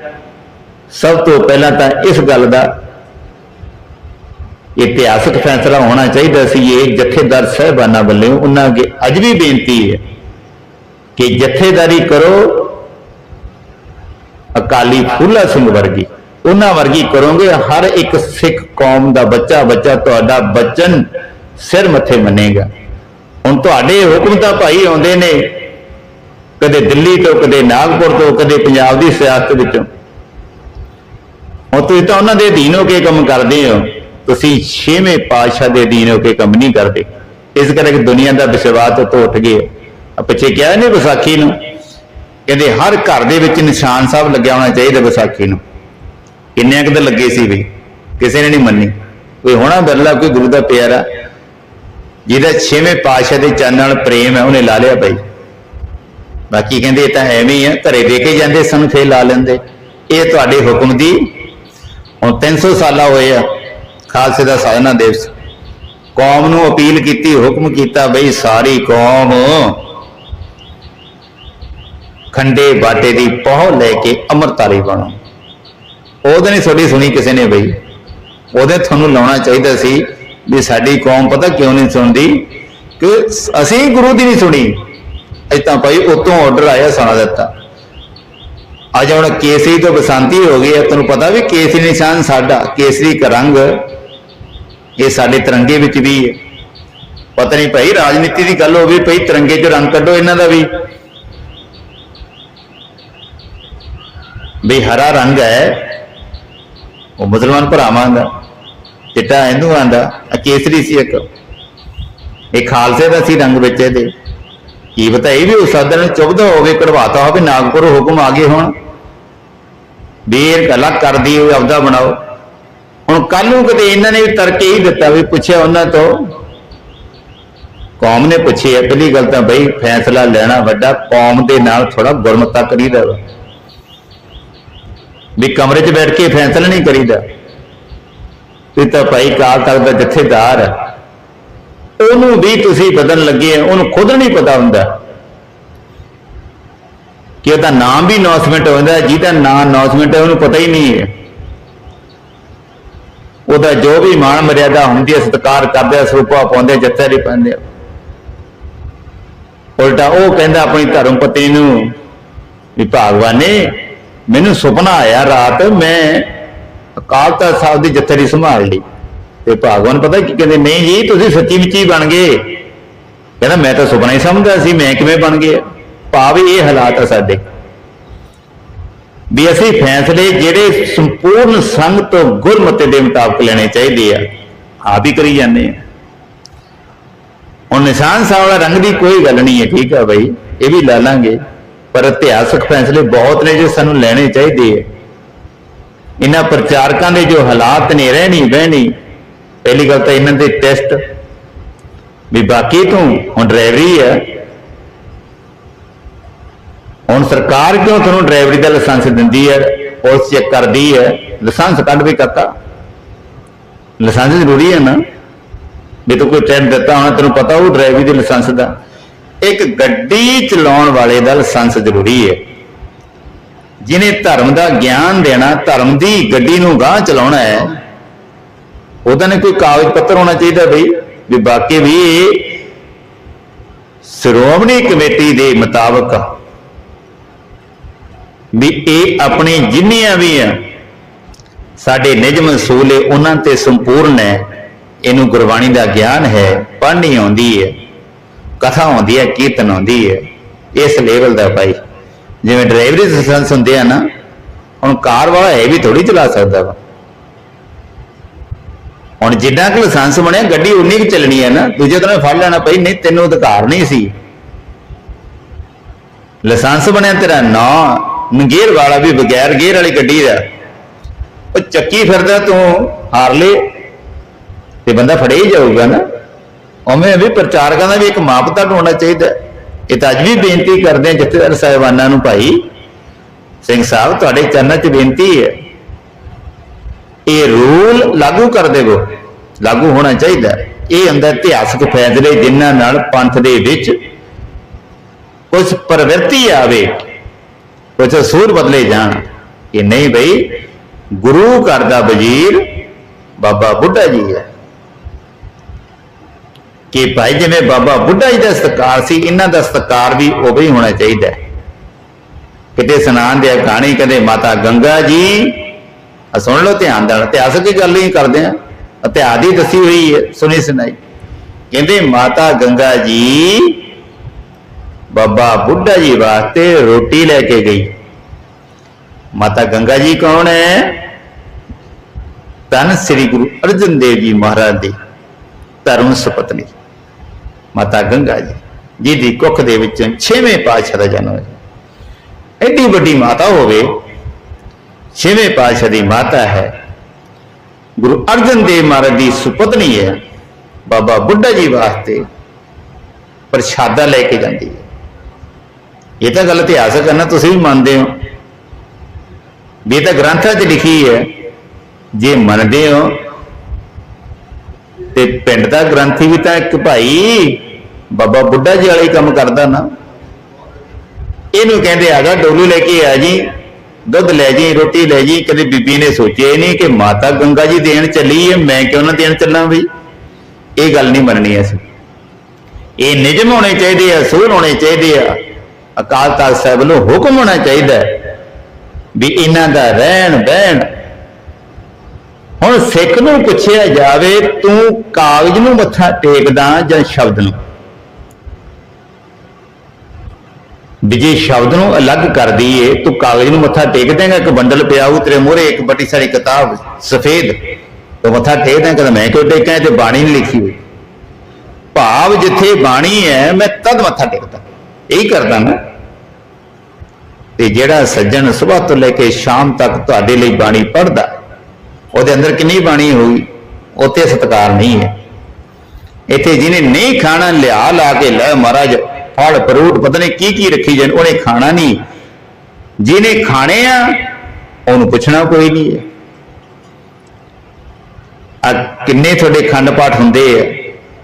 Speaker 1: ਸਭ ਤੋਂ ਪਹਿਲਾਂ ਤਾਂ ਇਸ ਗੱਲ ਦਾ ਇਤਿਹਾਸਕ ਫੈਸਲਾ ਹੋਣਾ ਚਾਹੀਦਾ ਸੀ, ਇਹ ਜਥੇਦਾਰ ਸਾਹਿਬਾਨਾਂ ਵੱਲੋਂ ਉਹਨਾਂ ਅੱਗੇ ਅੱਜ ਵੀ ਬੇਨਤੀ ਹੈ ਕਿ ਜਥੇਦਾਰੀ ਕਰੋ, ਅਕਾਲੀ ਫੂਲਾ ਸਿੰਘ ਵਰਗੀ, ਉਹਨਾਂ ਵਰਗੀ ਕਰੋਗੇ, ਹਰ ਇੱਕ ਸਿੱਖ ਕੌਮ ਦਾ ਬੱਚਾ ਬੱਚਾ ਤੁਹਾਡਾ ਬਚਨ ਸਿਰ ਮੱਥੇ ਮੰਨੇਗਾ। ਹੁਣ ਤੁਹਾਡੇ ਹੁਕਮ ਤਾਂ ਭਾਈ ਆਉਂਦੇ ਨੇ, ਕਦੇ ਦਿੱਲੀ ਤੋਂ, ਕਦੇ ਨਾਗਪੁਰ ਤੋਂ, ਕਦੇ ਪੰਜਾਬ ਦੀ ਸਿਆਸਤ ਵਿੱਚੋਂ। ਹੁਣ ਤੁਸੀਂ ਤਾਂ ਉਹਨਾਂ ਦੇ ਅਧੀਨ ਹੋ ਕੇ ਕੰਮ ਕਰਦੇ ਹੋ। ਤੁਸੀਂ ਛੇਵੇਂ ਪਾਤਸ਼ਾਹ ਦੇ ਅਧੀਨ ਹੋ ਕੇ ਕੰਮ ਨਹੀਂ ਕਰਦੇ। ਇਸ ਕਰਕੇ ਦੁਨੀਆ ਦਾ ਵਿਸ਼ਵਾਸ ਤੋਂ ਉੱਠ ਗਏ ਪਿੱਛੇ ਕਿਹਾ ਨੇ ਵਿਸਾਖੀ ਨੂੰ? ਕਹਿੰਦੇ ਹਰ ਘਰ ਦੇ ਵਿੱਚ ਨਿਸ਼ਾਨ ਸਾਹਿਬ ਲੱਗਿਆ ਹੋਣਾ ਚਾਹੀਦਾ ਵਿਸਾਖੀ ਨੂੰ। ਕਿੰਨੇ ਕੁ ਤਾਂ ਲੱਗੇ ਸੀ ਵੀ? ਕਿਸੇ ਨੇ ਨਹੀਂ ਮੰਨੀ। ਕੋਈ ਹੋਣਾ ਬਿਰਲਾ ਕੋਈ ਗੁਰੂ ਦਾ ਪਿਆਰਾ ਜਿਹਦਾ ਛੇਵੇਂ ਪਾਤਸ਼ਾਹ ਦੇ ਚੰਨ ਨਾਲ ਪ੍ਰੇਮ ਹੈ, ਉਹਨੇ ਲਾ ਲਿਆ ਬਈ ਬਾਕੀ ਕਹਿੰਦੇ ਇਹ ਤਾਂ ਐਵੇਂ ਹੀ ਆ। ਘਰੇ ਦੇ ਕੇ ਜਾਂਦੇ ਸਾਨੂੰ ਫੇਰ ਲਾ ਲੈਂਦੇ। ਇਹ ਤੁਹਾਡੇ ਹੁਕਮ ਦੀ ਹੁਣ 300 ਸਾਲਾ ਹੋਏ ਆ, ਖਾਲਸੇ ਦਾ ਸਾਜਨਾ ਦਿਵਸ। ਕੌਮ ਨੂੰ ਅਪੀਲ ਕੀਤੀ, ਹੁਕਮ ਕੀਤਾ ਬਈ ਸਾਰੀ ਕੌਮ ਖੰਡੇ ਬਾਟੇ ਦੀ ਪਹੁ ਲੈ ਕੇ ਅੰਮ੍ਰਿਤਾਰੀ ਬਣੋ। ਉਹਦੇ ਨਹੀਂ ਤੁਹਾਡੀ ਸੁਣੀ ਕਿਸੇ ਨੇ ਬਈ? ਉਹਦੇ ਤੁਹਾਨੂੰ ਲਾਉਣਾ ਚਾਹੀਦਾ ਸੀ ਵੀ ਸਾਡੀ ਕੌਮ ਪਤਾ ਕਿਉਂ ਨਹੀਂ ਸੁਣਦੀ? ਕਿ ਅਸੀਂ ਗੁਰੂ ਦੀ ਨਹੀਂ ਸੁਣੀ। ਇਹ ਤਾਂ ਭਾਈ ਉਤੋਂ ਆਰਡਰ ਆਇਆ ਸੁਣਾ ਦਿੱਤਾ। ਅੱਜ ਹੁਣ ਕੇਸਰੀ ਤੋਂ ਬਸੰਤੀ ਹੋ ਗਈ ਹੈ, ਤੁਹਾਨੂੰ ਪਤਾ ਵੀ ਕੇਸਰੀ ਨਿਸ਼ਾਨ ਸਾਡਾ, ਕੇਸਰੀ ਇੱਕ ਰੰਗ ਇਹ ਸਾਡੇ ਤਿਰੰਗੇ ਵਿੱਚ ਵੀ ਹੈ। ਪਤਾ ਨਹੀਂ ਭਾਈ, ਰਾਜਨੀਤੀ ਦੀ ਗੱਲ ਹੋਵੇ ਭਾਈ, ਤਿਰੰਗੇ 'ਚ ਰੰਗ ਕੱਢੋ ਇਹਨਾਂ ਦਾ ਵੀ। ਵੀ ਹਰਾ ਰੰਗ ਹੈ, ਉਹ ਮੁਸਲਮਾਨ ਭਰਾਵਾਂ ਦਾ, ਚਿੱਟਾ ਹਿੰਦੂਆਂ ਦਾ ਕੇਸਰੀ ਸੀ ਇੱਕ। ਇਹ ਖਾਲਸੇ ਦਾ ਸੀ ਰੰਗ ਵਿੱਚ ਇਹਦੇ। ਕੀ ਪਤਾ ਇਹ ਵੀ ਉਸ ਸਾਧਨ ਨੂੰ ਚੁੱਭਦਾ ਹੋਵੇ, ਕਢਵਾਤਾ ਹੋਵੇ, ਨਾਗਪੁਰ ਹੁਕਮ ਆ ਗਏ ਹੋਣ। ਵੀ ਇਹ ਗੱਲਾਂ ਕਰਦੀ ਹੋਵੇ ਆਪਦਾ ਬਣਾਓ। ਹੁਣ ਕੱਲ ਨੂੰ ਕਦੇ ਇਹਨਾਂ ਨੇ ਵੀ ਤਰਕ ਹੀ ਦਿੱਤਾ ਵੀ ਪੁੱਛਿਆ ਉਹਨਾਂ ਤੋਂ, ਕੌਮ ਨੇ ਪੁੱਛਿਆ, ਪਹਿਲੀ ਗੱਲ ਤਾਂ ਬਈ ਫੈਸਲਾ ਲੈਣਾ ਵੱਡਾ, ਕੌਮ ਦੇ ਨਾਲ ਥੋੜਾ ਗੁਰਮਤਾ ਕਰੀਦਾ ਵਾ। ਵੀ ਕਮਰੇ 'ਚ ਬੈਠ ਕੇ ਫੈਸਲਾ ਨਹੀਂ ਕਰੀਦਾ। ਇਹ ਤਾਂ ਭਾਈ ਕਾਲ ਤੱਕ ਦਾ ਜਥੇਦਾਰ ਹੈ ਉਹਨੂੰ ਵੀ ਤੁਸੀਂ ਬਦਲਣ ਲੱਗੇ ਉਹਨੂੰ ਖੁਦ ਨਹੀਂ ਪਤਾ ਹੁੰਦਾ। ਕਿ ਉਹਦਾ ਨਾਮ ਵੀ ਅਨਾਉਂਸਮੈਂਟ ਹੁੰਦਾ ਜਿਹਦਾ ਨਾਮ ਅਨਾਉਂਸਮੈਂਟ ਹੈ, ਉਹਨੂੰ ਪਤਾ ਹੀ ਨਹੀਂ ਹੈ। ਉਹਦਾ ਜੋ ਵੀ ਮਾਣ ਮਰਿਆਦਾ ਹੁੰਦੀ ਹੈ, ਸਤਿਕਾਰ ਕਰਦੇ ਸਰੂਪਾ ਪਾਉਂਦੇ ਜੱਥੇ ਨਹੀਂ ਪਾਉਂਦੇ ਉਲਟਾ ਉਹ ਕਹਿੰਦਾ ਆਪਣੀ ਧਰਮ ਪਤਨੀ ਨੂੰ ਵੀ ਭਗਵਾਨ, ਮੈਨੂੰ ਸੁਪਨਾ ਆਇਆ ਰਾਤ, ਮੈਂ ਅਕਾਲ ਤਖਤ ਸਾਹਿਬ ਦੀ ਜੱਥੇ ਦੀ ਸੰਭਾਲ ਲਈ। ਤੇ ਭਗਵਾਨ ਪਤਾ ਕੀ ਕਹਿੰਦੇ, ਨਹੀਂ ਜੀ, ਤੁਸੀਂ ਸੱਚੀ ਮੁੱਚੀ ਬਣ ਗਏ। ਕਹਿੰਦਾ, ਮੈਂ ਤਾਂ ਸੁਪਨਾ ਹੀ ਸਮਝਦਾ ਸੀ, ਮੈਂ ਕਿਵੇਂ ਬਣ ਗਿਆ ਭਾਵ ਇਹ ਹਾਲਾਤ ਆ ਸਾਡੇ। ਵੀ ਅਸੀਂ ਫੈਸਲੇ ਜਿਹੜੇ ਸੰਪੂਰਨ ਸੰਗਤ ਤੋਂ ਦੇ ਮੁਤਾਬਕ ਲੈਣੇ ਚਾਹੀਦੇ ਆ, ਆਪ ਹੀ ਕਰੀ ਜਾਂਦੇ ਆ। ਹੁਣ ਨਿਸ਼ਾਨ ਸਾਹਿਬ ਵਾਲਾ ਰੰਗ ਦੀ ਕੋਈ ਗੱਲ ਨਹੀਂ ਹੈ, ਠੀਕ ਆ ਬਈ, ਇਹ ਵੀ ਲੈ ਲਾਂਗੇ। ਪਰ ਇਤਿਹਾਸਕ ਫੈਸਲੇ ਬਹੁਤ ਨੇ ਜੋ ਸਾਨੂੰ ਲੈਣੇ ਚਾਹੀਦੇ ਆ। ਇਹਨਾਂ ਪ੍ਰਚਾਰਕਾਂ ਦੇ ਜੋ ਹਾਲਾਤ ਨੇ ਰਹਿਣੀ ਬਹਿਣੀ ਪਹਿਲੀ ਗੱਲ ਤਾਂ ਇਹਨਾਂ ਦੇ ਟੈਸਟ ਵੀ ਬਾਕੀ ਤੂੰ ਹੁਣ ਡਰਾਈਵਰੀ ਹੈ ਹੁਣ ਸਰਕਾਰ ਕਿਉਂ ਤੁਹਾਨੂੰ ਡਰਾਈਵਰੀ ਦਾ ਲਾਇਸੈਂਸ ਦਿੰਦੀ ਹੈ ਪੁਲਿਸ ਚੈੱਕ ਕਰਦੀ ਹੈ ਲਾਇਸੈਂਸ ਕੱਢ ਵੀ ਕਾਕਾ ਲਾਇਸੈਂਸ ਜ਼ਰੂਰੀ ਹੈ ਨਾ। ਵੀ ਤੂੰ ਕੋਈ ਟੈਸਟ ਦਿੱਤਾ ਹੋਣਾ, ਤੈਨੂੰ ਪਤਾ ਉਹ ਡਰਾਈਵਰੀ ਦੇ ਲਾਇਸੈਂਸ ਦਾ। ਇੱਕ ਗੱਡੀ ਚਲਾਉਣ ਵਾਲੇ ਦਾ ਲਾਇਸੈਂਸ ਜ਼ਰੂਰੀ ਹੈ ਜਿਹਨੇ ਧਰਮ ਦਾ ਗਿਆਨ ਦੇਣਾ, ਧਰਮ ਦੀ ਗੱਡੀ ਨੂੰ ਗਾਂਹ ਚਲਾਉਣਾ ਹੈ ਉਹਦਾ ਨੇ ਕੋਈ ਕਾਗਜ਼ ਪੱਤਰ ਹੋਣਾ ਚਾਹੀਦਾ ਬਈ, ਵੀ ਬਾਕੀ ਵੀ ਸ਼੍ਰੋਮਣੀ ਕਮੇਟੀ ਦੇ ਮੁਤਾਬਕ ਵੀ ਇਹ ਆਪਣੀ ਜਿੰਨੀਆਂ ਵੀ ਆ, ਸਾਡੇ ਨਿਜਮ ਮਨਸੂਲ ਹੈ ਉਹਨਾਂ ਤੇ ਸੰਪੂਰਨ ਹੈ, ਇਹਨੂੰ ਗੁਰਬਾਣੀ ਦਾ ਗਿਆਨ ਹੈ, ਪੜ੍ਹਨੀ ਆਉਂਦੀ ਹੈ, ਕਥਾ ਆਉਂਦੀ ਹੈ, ਕੀਰਤਨ ਆਉਂਦੀ ਹੈ, ਇਸ ਲੈਵਲ ਦਾ ਭਾਈ ਜਿਵੇਂ ਡਰਾਈਵਰੀ ਲਾਇਸੈਂਸ ਹੁੰਦੇ ਆ ਨਾ, ਹੁਣ ਕਾਰ ਵਾਲਾ ਇਹ ਵੀ ਥੋੜੀ ਚਲਾ ਸਕਦਾ ਵਾ। ਹੁਣ ਜਿੰਨਾ ਕੁ ਲਾਇਸੈਂਸ ਬਣਿਆ, ਗੱਡੀ ਉਨੀ ਕੁ ਚੱਲਣੀ ਹੈ ਨਾ, ਦੂਜੇ ਤਰ੍ਹਾਂ ਫੜ ਲੈਣਾ ਪਈ ਨਹੀਂ, ਤੈਨੂੰ ਅਧਿਕਾਰ ਨਹੀਂ ਸੀ। ਲਾਇਸੈਂਸ ਬਣਿਆ ਤੇਰਾ ਨਾ ਗੇਅਰ ਵਾਲਾ ਵੀ ਬਗੈਰ ਗੇਅਰ ਵਾਲੀ ਗੱਡੀ ਦਾ। ਉਹ ਚੱਕੀ ਫਿਰਦਾ ਤੂੰ ਹਾਰ ਲੇ ਤੇ ਬੰਦਾ ਫੜੇ ਹੀ ਜਾਊਗਾ ਨਾ। ਉਵੇਂ ਵੀ ਪ੍ਰਚਾਰਕਾਂ ਦਾ ਵੀ ਇੱਕ ਮਾਪਦੰਡ ਹੋਣਾ ਚਾਹੀਦਾ। ਇਹ ਤਾਂ ਅੱਜ ਵੀ ਬੇਨਤੀ ਕਰਦੇ ਆ ਜਥੇਦਾਰ ਸਾਹਿਬਾਨਾਂ ਨੂੰ ਭਾਈ, ਸਿੰਘ ਸਾਹਿਬ, ਤੁਹਾਡੇ ਚਰਨਾਂ 'ਚ ਬੇਨਤੀ ਹੈ। ਇਹ ਰੂਲ ਲਾਗੂ ਕਰ ਦੇਵੋ। ਲਾਗੂ ਹੋਣਾ ਚਾਹੀਦਾ। ਇਹ ਹੁੰਦਾ ਇਤਿਹਾਸਕ ਫੈਸਲੇ ਜਿਨ੍ਹਾਂ ਨਾਲ ਪੰਥ ਦੇ ਵਿੱਚ ਕੁਝ ਪ੍ਰਵਿਰਤੀ ਆਵੇ ਕੁਝ ਅਸੂਰ ਬਦਲੇ ਜਾਣ। ਇਹ ਨਹੀਂ ਬਈ, ਗੁਰੂ ਘਰ ਦਾ ਵਜ਼ੀਰ ਬਾਬਾ ਬੁੱਢਾ ਜੀ ਹੈ। ਕਿ ਭਾਈ ਜਿਵੇਂ ਬਾਬਾ ਬੁੱਢਾ ਜੀ ਦਾ ਸਤਕਾਰ ਸੀ, ਇਹਨਾਂ ਦਾ ਸਤਕਾਰ ਵੀ ਉਵੇਂ ਹੀ ਹੋਣਾ ਚਾਹੀਦਾ। ਕਿਤੇ ਸਨਾਨ ਦੇ ਕਹਾਣੀ, ਕਦੇ ਮਾਤਾ ਗੰਗਾ ਜੀ ਆ ਸੁਣ ਲਓ ਧਿਆਨ ਨਾਲ, ਇਤਿਹਾਸ ਹੀ ਗੱਲ ਹੀ ਕਰਦੇ ਆ ਇਤਿਹਾਸ ਦੀ ਦੱਸੀ ਹੋਈ ਹੈ, ਸੁਣੀ ਸੁਣਾਈ। ਕਹਿੰਦੇ ਮਾਤਾ ਗੰਗਾ ਜੀ, ਬਾਬਾ ਬੁੱਢਾ ਜੀ ਵਾਸਤੇ ਰੋਟੀ ਲੈ ਕੇ ਗਈ। ਮਾਤਾ ਗੰਗਾ ਜੀ ਕੌਣ ਹੈ? ਧੰਨ ਸ੍ਰੀ ਗੁਰੂ ਅਰਜਨ ਦੇਵ ਜੀ ਮਹਾਰਾਜ ਦੀ ਧਰਮ ਸੁਪਤਨੀ। ਮਾਤਾ ਗੰਗਾ ਜੀ, ਜਿਹਦੀ ਕੁੱਖ ਦੇ ਵਿੱਚ ਛੇਵੇਂ ਪਾਤਸ਼ਾਹ ਦਾ ਜਨਮ ਹੋਇਆ। ਐਡੀ ਵੱਡੀ ਮਾਤਾ ਹੋਵੇ ਛੇਵੇਂ ਪਾਤਸ਼ਾਹ ਦੀ ਮਾਤਾ ਹੈ। ਗੁਰੂ ਅਰਜਨ ਦੇਵ ਮਹਾਰਾਜ ਦੀ ਸੁਪਤਨੀ ਹੈ। ਬਾਬਾ ਬੁੱਢਾ ਜੀ ਵਾਸਤੇ ਪ੍ਰਸ਼ਾਦਾ ਲੈ ਕੇ ਜਾਂਦੀ ਹੈ। ਇਹ ਤਾਂ ਗੱਲ ਇਤਿਹਾਸਕ ਹੈ ਨਾ, ਤੁਸੀਂ ਵੀ ਮੰਨਦੇ ਹੋ। ਵੀ ਇਹ ਤਾਂ ਗ੍ਰੰਥਾਂ 'ਚ ਲਿਖੀ ਹੈ। ਜੇ ਮੰਨਦੇ ਹੋ, ਤੇ ਪਿੰਡ ਦਾ ਗ੍ਰੰਥੀ ਵੀ ਤਾਂ ਇੱਕ ਭਾਈ ਬਾਬਾ ਬੁੱਢਾ ਜੀ ਵਾਲਾ ਹੀ ਕੰਮ ਕਰਦਾ ਨਾ। ਇਹਨੂੰ ਕਹਿੰਦੇ ਆਗਾ ਡੋਲੂ ਲੈ ਕੇ ਆ ਜੀ। ਦੁੱਧ ਲੈ ਜੀ ਰੋਟੀ ਲੈ ਜੀ ਕਦੇ ਬੀਬੀ ਨੇ ਸੋਚਿਆ ਨਹੀਂ ਕਿ ਮਾਤਾ ਗੰਗਾ ਜੀ ਦੇਣ ਚੱਲੀ ਹੈ ਮੈਂ ਕਿਉਂ ਨਾ ਦੇਣ ਚੱਲਾਂ ਬਈ ਇਹ ਗੱਲ ਨਹੀਂ ਮੰਨਣੀ ਅਸੀਂ। ਇਹ ਨਿਯਮ ਹੋਣੇ ਚਾਹੀਦੇ ਆ ਸੂਲ ਹੋਣੇ ਚਾਹੀਦੇ ਆ। ਅਕਾਲ ਤਖਤ ਸਾਹਿਬ ਵੱਲੋਂ ਹੁਕਮ ਹੋਣਾ ਚਾਹੀਦਾ ਵੀ ਇਹਨਾਂ ਦਾ ਰਹਿਣ ਬਹਿਣ। ਹੁਣ ਸਿੱਖ ਨੂੰ ਪੁੱਛਿਆ ਜਾਵੇ, ਤੂੰ ਕਾਗਜ਼ ਨੂੰ ਮੱਥਾ ਟੇਕਦਾ ਜਾਂ ਸ਼ਬਦ ਨੂੰ? ਵੀ ਜੇ ਸ਼ਬਦ ਨੂੰ ਅਲੱਗ ਕਰ ਦਈਏ, ਤੂੰ ਕਾਗਜ਼ ਨੂੰ ਮੱਥਾ ਟੇਕ ਦੇਂਗਾ, ਇੱਕ ਬੰਡਲ ਪਿਆ ਹੋਊ ਤੇਰੇ ਮੂਹਰੇ, ਇੱਕ ਵੱਡੀ ਸਾਰੀ ਕਿਤਾਬ, ਸਫੇਦ। ਤੂੰ ਮੱਥਾ ਟੇਕ ਦੇਂਗਾ ਕਹਿੰਦਾ ਮੈਂ ਕਿਉਂ ਟੇਕਾਂ ਤੇ ਬਾਣੀ ਨਹੀਂ ਲਿਖੀ ਹੋਈ। ਭਾਵ ਜਿੱਥੇ ਬਾਣੀ ਹੈ, ਮੈਂ ਤਦ ਮੱਥਾ ਟੇਕਦਾ। ਇਹੀ ਕਰਦਾ ਮੈਂ। ਤੇ ਜਿਹੜਾ ਸੱਜਣ ਸਵੇਰ ਤੋਂ ਲੈ ਕੇ ਸ਼ਾਮ ਤੱਕ ਤੁਹਾਡੇ ਲਈ ਬਾਣੀ ਪੜ੍ਹਦਾ, ਉਹਦੇ ਅੰਦਰ ਕਿੰਨੀ ਬਾਣੀ ਹੋਈ? ਉੱਥੇ ਸਤਕਾਰ ਨਹੀਂ ਹੈ। ਇੱਥੇ ਜਿਹਨੇ ਨਹੀਂ ਖਾਣਾ, ਲਿਆ ਲਾ ਕੇ ਲੈ ਮਹਾਰਾਜ ਫਲ ਫਰੂਟ ਪਤਾ ਨਹੀਂ ਕੀ ਕੀ ਰੱਖੀ ਜਾਣ, ਉਹਨੇ ਖਾਣਾ ਨਹੀਂ। ਜਿਹਨੇ ਖਾਣੇ ਆ, ਉਹਨੂੰ ਪੁੱਛਣਾ ਕੋਈ ਨਹੀਂ ਹੈ। ਆ ਕਿੰਨੇ ਤੁਹਾਡੇ ਖੰਡ ਪਾਠ ਹੁੰਦੇ ਆ।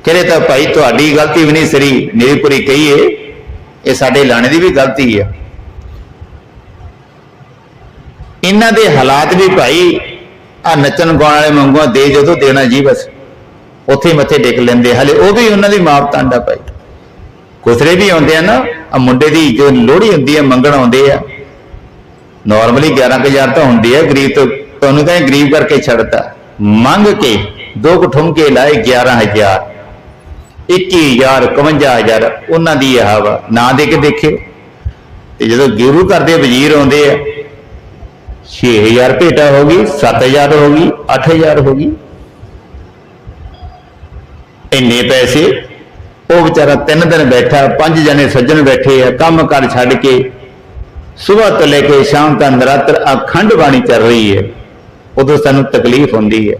Speaker 1: ਕਹਿੰਦੇ ਤਾਂ ਭਾਈ ਤੁਹਾਡੀ ਗਲਤੀ ਵੀ ਨਹੀਂ ਸਰੀ ਨਿਰਪੁਰੀ ਕਹੀਏ, ਇਹ ਸਾਡੇ ਲਾਣੇ ਦੀ ਵੀ ਗਲਤੀ ਆ। ਇਹਨਾਂ ਦੇ ਹਾਲਾਤ ਵੀ ਭਾਈ, ਆ ਨੱਚਣ ਗਾਉਣ ਵਾਲੇ ਮੰਗਵਾ ਦੇ ਜਦੋਂ ਦੇਣਾ ਜੀ ਬਸ, ਉੱਥੇ ਮੱਥੇ ਟੇਕ ਲੈਂਦੇ, ਹਲੇ ਉਹ ਵੀ ਉਹਨਾਂ ਦੀ ਮਾਪਤੰਡ ਆ ਭਾਈ। ਕੁਸਰੇ ਵੀ ਆਉਂਦੇ ਆ ਨਾ ਆ ਮੁੰਡੇ ਦੀ ਜੋ ਲੋਹੜੀ ਹੁੰਦੀ ਆ, ਮੰਗਣ ਆਉਂਦੇ ਆ। ਨਾਰਮਲੀ 11000 ਤਾਂ ਹੁੰਦੀ ਹੈ ਗਰੀਬ ਤੋਂ ਤੁਹਾਨੂੰ ਤਾਂ ਗਰੀਬ ਕਰਕੇ ਛੱਡਤਾ। ਮੰਗ ਕੇ ਦੋ ਕੁ ਠੁਮਕੇ ਲਾਏ 11000 21000 51000 ਉਹਨਾਂ ਦੀ ਇਹ ਹਵਾ ਨਾ ਦੇ ਕੇ ਦੇਖਿਓ। ਤੇ ਜਦੋਂ ਗੁਰੂ ਘਰ ਦੇ ਵਜ਼ੀਰ ਆਉਂਦੇ ਆ 6000 ਭੇਟਾ ਹੋ ਗਈ 7000 ਹੋ ਗਈ 8000 ਹੋ ਗਈ। ਇੰਨੇ ਪੈਸੇ ਉਹ ਵਿਚਾਰਾ ਤਿੰਨ ਦਿਨ ਬੈਠਾ, ਪੰਜ ਜਣੇ ਸੱਜਣ ਬੈਠੇ ਆ, ਕੰਮ ਕਰ ਛੱਡ ਕੇ। ਸਵੇਰ ਤੋਂ ਲੈ ਕੇ ਸ਼ਾਮ ਤੱਕ ਨਰਾਤਰ ਅਖੰਡ ਬਾਣੀ ਚੱਲ ਰਹੀ ਹੈ। ਉਦੋਂ ਸਾਨੂੰ ਤਕਲੀਫ ਹੁੰਦੀ ਹੈ।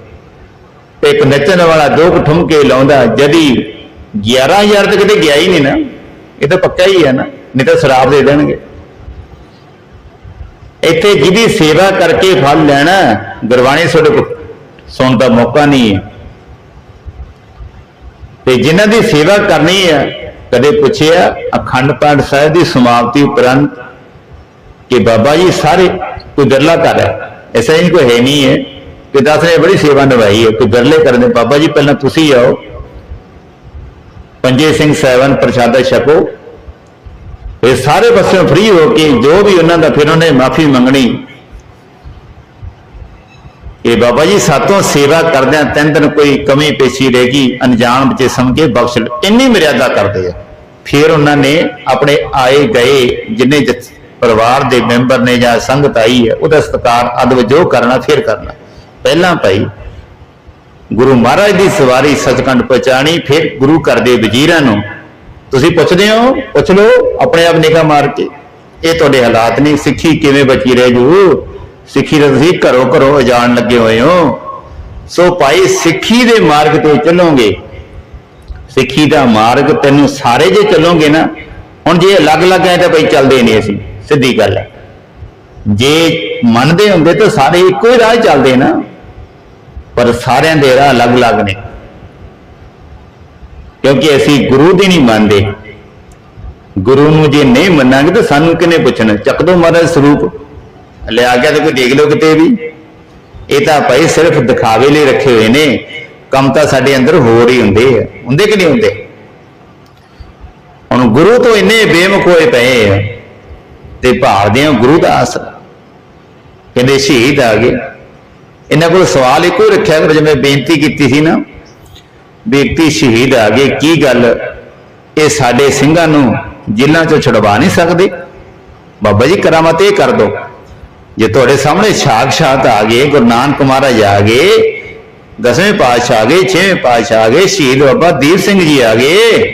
Speaker 1: ਇੱਕ ਨੱਚਣ ਵਾਲਾ ਦੋ ਕੁ ਠੁਮਕੇ ਲਾਉਂਦਾ, ਜਦੀ 11000 ਤੱਕ ਕਿਤੇ ਗਿਆ ਹੀ ਨਹੀਂ ਨਾ। ਇਹ ਤਾਂ ਪੱਕਾ ਹੀ ਹੈ ਨਾ, ਨਹੀਂ ਤਾਂ ਸ਼ਰਾਬ ਦੇ ਦੇਣਗੇ। ਇੱਥੇ ਜਿਹਦੀ ਸੇਵਾ ਕਰਕੇ ਫਲ ਲੈਣਾ, ਗੁਰਬਾਣੀ ਤੁਹਾਡੇ ਕੋਲ ਸੁਣਨ ਦਾ ਮੌਕਾ ਨਹੀਂ ਹੈ। ਤੇ ਜਿਨ੍ਹਾਂ ਦੀ ਸੇਵਾ ਕਰਨੀ ਹੈ ਕਦੇ ਪੁੱਛਿਆ, ਅਖੰਡ ਪਾਠ ਸਾਹਿਬ ਦੀ ਸਮਾਪਤੀ ਉਪਰੰਤ ਕਿ ਬਾਬਾ ਜੀ ਸਾਰੇ ਕੋਈ ਬਿਰਲਾ ਕਰ ਹੈ। ਐਸਾ ਹੀ ਕੋਈ ਹੈ ਨਹੀਂ ਹੈ। ਕਿ ਦੱਸ ਨੇ ਬੜੀ ਸੇਵਾ ਨਿਭਾਈ ਹੈ ਕੋਈ ਬਿਰਲੇ ਕਰਦੇ ਬਾਬਾ ਜੀ, ਪਹਿਲਾਂ ਤੁਸੀਂ ਆਓ। ਪੰਜੇ ਸਿੰਘ ਸੈਵਨ, ਪ੍ਰਸ਼ਾਦਾ ਛਕੋ। ਇਹ ਸਾਰੇ ਪਾਸਿਓਂ ਫ੍ਰੀ ਹੋ ਕੇ ਜੋ ਵੀ ਉਹਨਾਂ ਦਾ, ਫਿਰ ਉਹਨੇ ਮਾਫੀ ਮੰਗਣੀ। ਇਹ ਬਾਬਾ ਜੀ, ਸਾਤੋਂ ਸੇਵਾ ਕਰਦਿਆਂ ਤਿੰਨ ਦਿਨ ਕੋਈ ਕਮੀ ਪੇਸ਼ੀ ਰਹਿ ਗਈ, ਅਣਜਾਣ ਵਿੱਚ ਸਮਝ ਕੇ ਬਖਸ਼ ਇੰਨੀ ਮਰਿਆਦਾ ਕਰਦੇ ਆ। ਫਿਰ ਉਹਨਾਂ ਨੇ ਆਪਣੇ ਆਏ ਗਏ ਜਿੰਨੇ ਪਰਿਵਾਰ ਦੇ ਮੈਂਬਰ ਨੇ ਜਾਂ ਸੰਗਤ ਆਈ ਹੈ, ਉਹਦਾ ਸਤਿਕਾਰ ਅਦਬ ਜੋ ਕਰਨਾ, ਫਿਰ ਕਰਨਾ। ਪਹਿਲਾਂ ਭਾਈ, ਗੁਰੂ ਮਹਾਰਾਜ ਦੀ ਸਵਾਰੀ ਸਚਖੰਡ ਪਹੁੰਚਾਣੀ, ਫਿਰ ਗੁਰੂ ਘਰ ਦੇ ਵਜ਼ੀਰਾਂ ਨੂੰ। ਤੁਸੀਂ ਪੁੱਛਦੇ ਹੋ, ਪੁੱਛ ਲਓ, ਆਪਣੇ ਆਪ ਨਿਗਾਹ ਮਾਰ ਕੇ। ਇਹ ਤੁਹਾਡੇ ਹਾਲਾਤ ਨਹੀਂ ਸਿੱਖੀ ਕਿਵੇਂ ਬਚੀ ਰਹਿ ਜੂ? ਸਿੱਖੀ ਤਾਂ ਤੁਸੀਂ ਘਰੋਂ ਘਰੋਂ ਉਜਾੜਨ ਲੱਗੇ ਹੋਏ ਹੋ। ਸੋ ਭਾਈ ਸਿੱਖੀ ਦੇ ਮਾਰਗ ਤੇ ਚੱਲੋਗੇ। ਸਿੱਖੀ ਦਾ ਮਾਰਗ ਤੈਨੂੰ ਸਾਰੇ ਜੇ ਚੱਲੋਗੇ ਨਾ, ਹੁਣ ਜੇ ਅਲੱਗ-ਅਲੱਗ ਹੈ ਤਾਂ ਭਾਈ ਚੱਲਦੇ ਨਹੀਂ ਅਸੀਂ, ਸਿੱਧੀ ਗੱਲ ਹੈ। ਜੇ ਮੰਨਦੇ ਹੁੰਦੇ ਤਾਂ ਸਾਰੇ ਇੱਕੋ ਹੀ ਰਾਹ ਚੱਲਦੇ ਨਾ, ਪਰ ਸਾਰਿਆਂ ਦੇ ਰਾਹ ਅਲੱਗ-ਅਲੱਗ ਨੇ। ਕਿਉਂਕਿ ਅਸੀਂ ਗੁਰੂ ਦੀ ਨਹੀਂ ਮੰਨਦੇ। ਗੁਰੂ ਨੂੰ ਜੇ ਨਹੀਂ ਮੰਨਾਂਗੇ ਤਾਂ ਸਾਨੂੰ ਕਿਹਨੇ ਪੁੱਛਣਾ? ਚੱਕ ਦੋ ਮਹਾਰਾਜ ਸਰੂਪ। ਲਿਆ ਗਿਆ ਤੇ ਕੋਈ ਦੇਖ ਲਓ ਕਿਤੇ ਵੀ। ਇਹ ਤਾਂ ਭਾਈ ਸਿਰਫ ਦਿਖਾਵੇ ਲਈ ਰੱਖੇ ਹੋਏ ਨੇ। ਕੰਮ ਤਾਂ ਸਾਡੇ ਅੰਦਰ ਹੋਰ ਹੀ ਹੁੰਦੇ ਆ। ਹੁੰਦੇ ਕਿ ਨਹੀਂ ਹੁੰਦੇ? ਹੁਣ ਗੁਰੂ ਤੋਂ ਇੰਨੇ ਬੇਮੁਖ ਹੋਏ ਪਏ ਆ ਤੇ ਭਾਲਦੇ ਆ ਗੁਰੂ ਦਾ। ਆਸਰਾ ਕਹਿੰਦੇ ਸ਼ਹੀਦ ਆ ਗਏ। ਇਹਨਾਂ ਕੋਲ ਸਵਾਲ ਇੱਕੋ ਹੀ ਰੱਖਿਆ ਕਰੋ, ਜਿਵੇਂ ਬੇਨਤੀ ਕੀਤੀ ਸੀ ਨਾ ਵਿਅਕਤੀ ਸ਼ਹੀਦ ਆ ਗਏ, ਕੀ ਗੱਲ? ਇਹ ਸਾਡੇ ਸਿੰਘਾਂ ਨੂੰ ਜੇਲ੍ਹਾਂ ਚੋਂ ਛੁਡਵਾ ਨਹੀਂ ਸਕਦੇ? ਬਾਬਾ ਜੀ, ਕਰਾਮਤ ਇਹ ਕਰ ਦੋ। ਜੇ ਤੁਹਾਡੇ ਸਾਹਮਣੇ ਸਾਖਸ਼ਾਤ ਆ ਗਏ, ਗੁਰੂ ਨਾਨਕ ਮਹਾਰਾਜ ਆ ਗਏ, ਦਸਵੇਂ ਪਾਤਸ਼ਾਹ ਆ ਗਏ, ਛੇਵੇਂ ਪਾਤਸ਼ਾਹ ਆ ਗਏ, ਸ਼ਹੀਦ ਬਾਬਾ ਦੀਪ ਸਿੰਘ ਜੀ ਆ ਗਏ,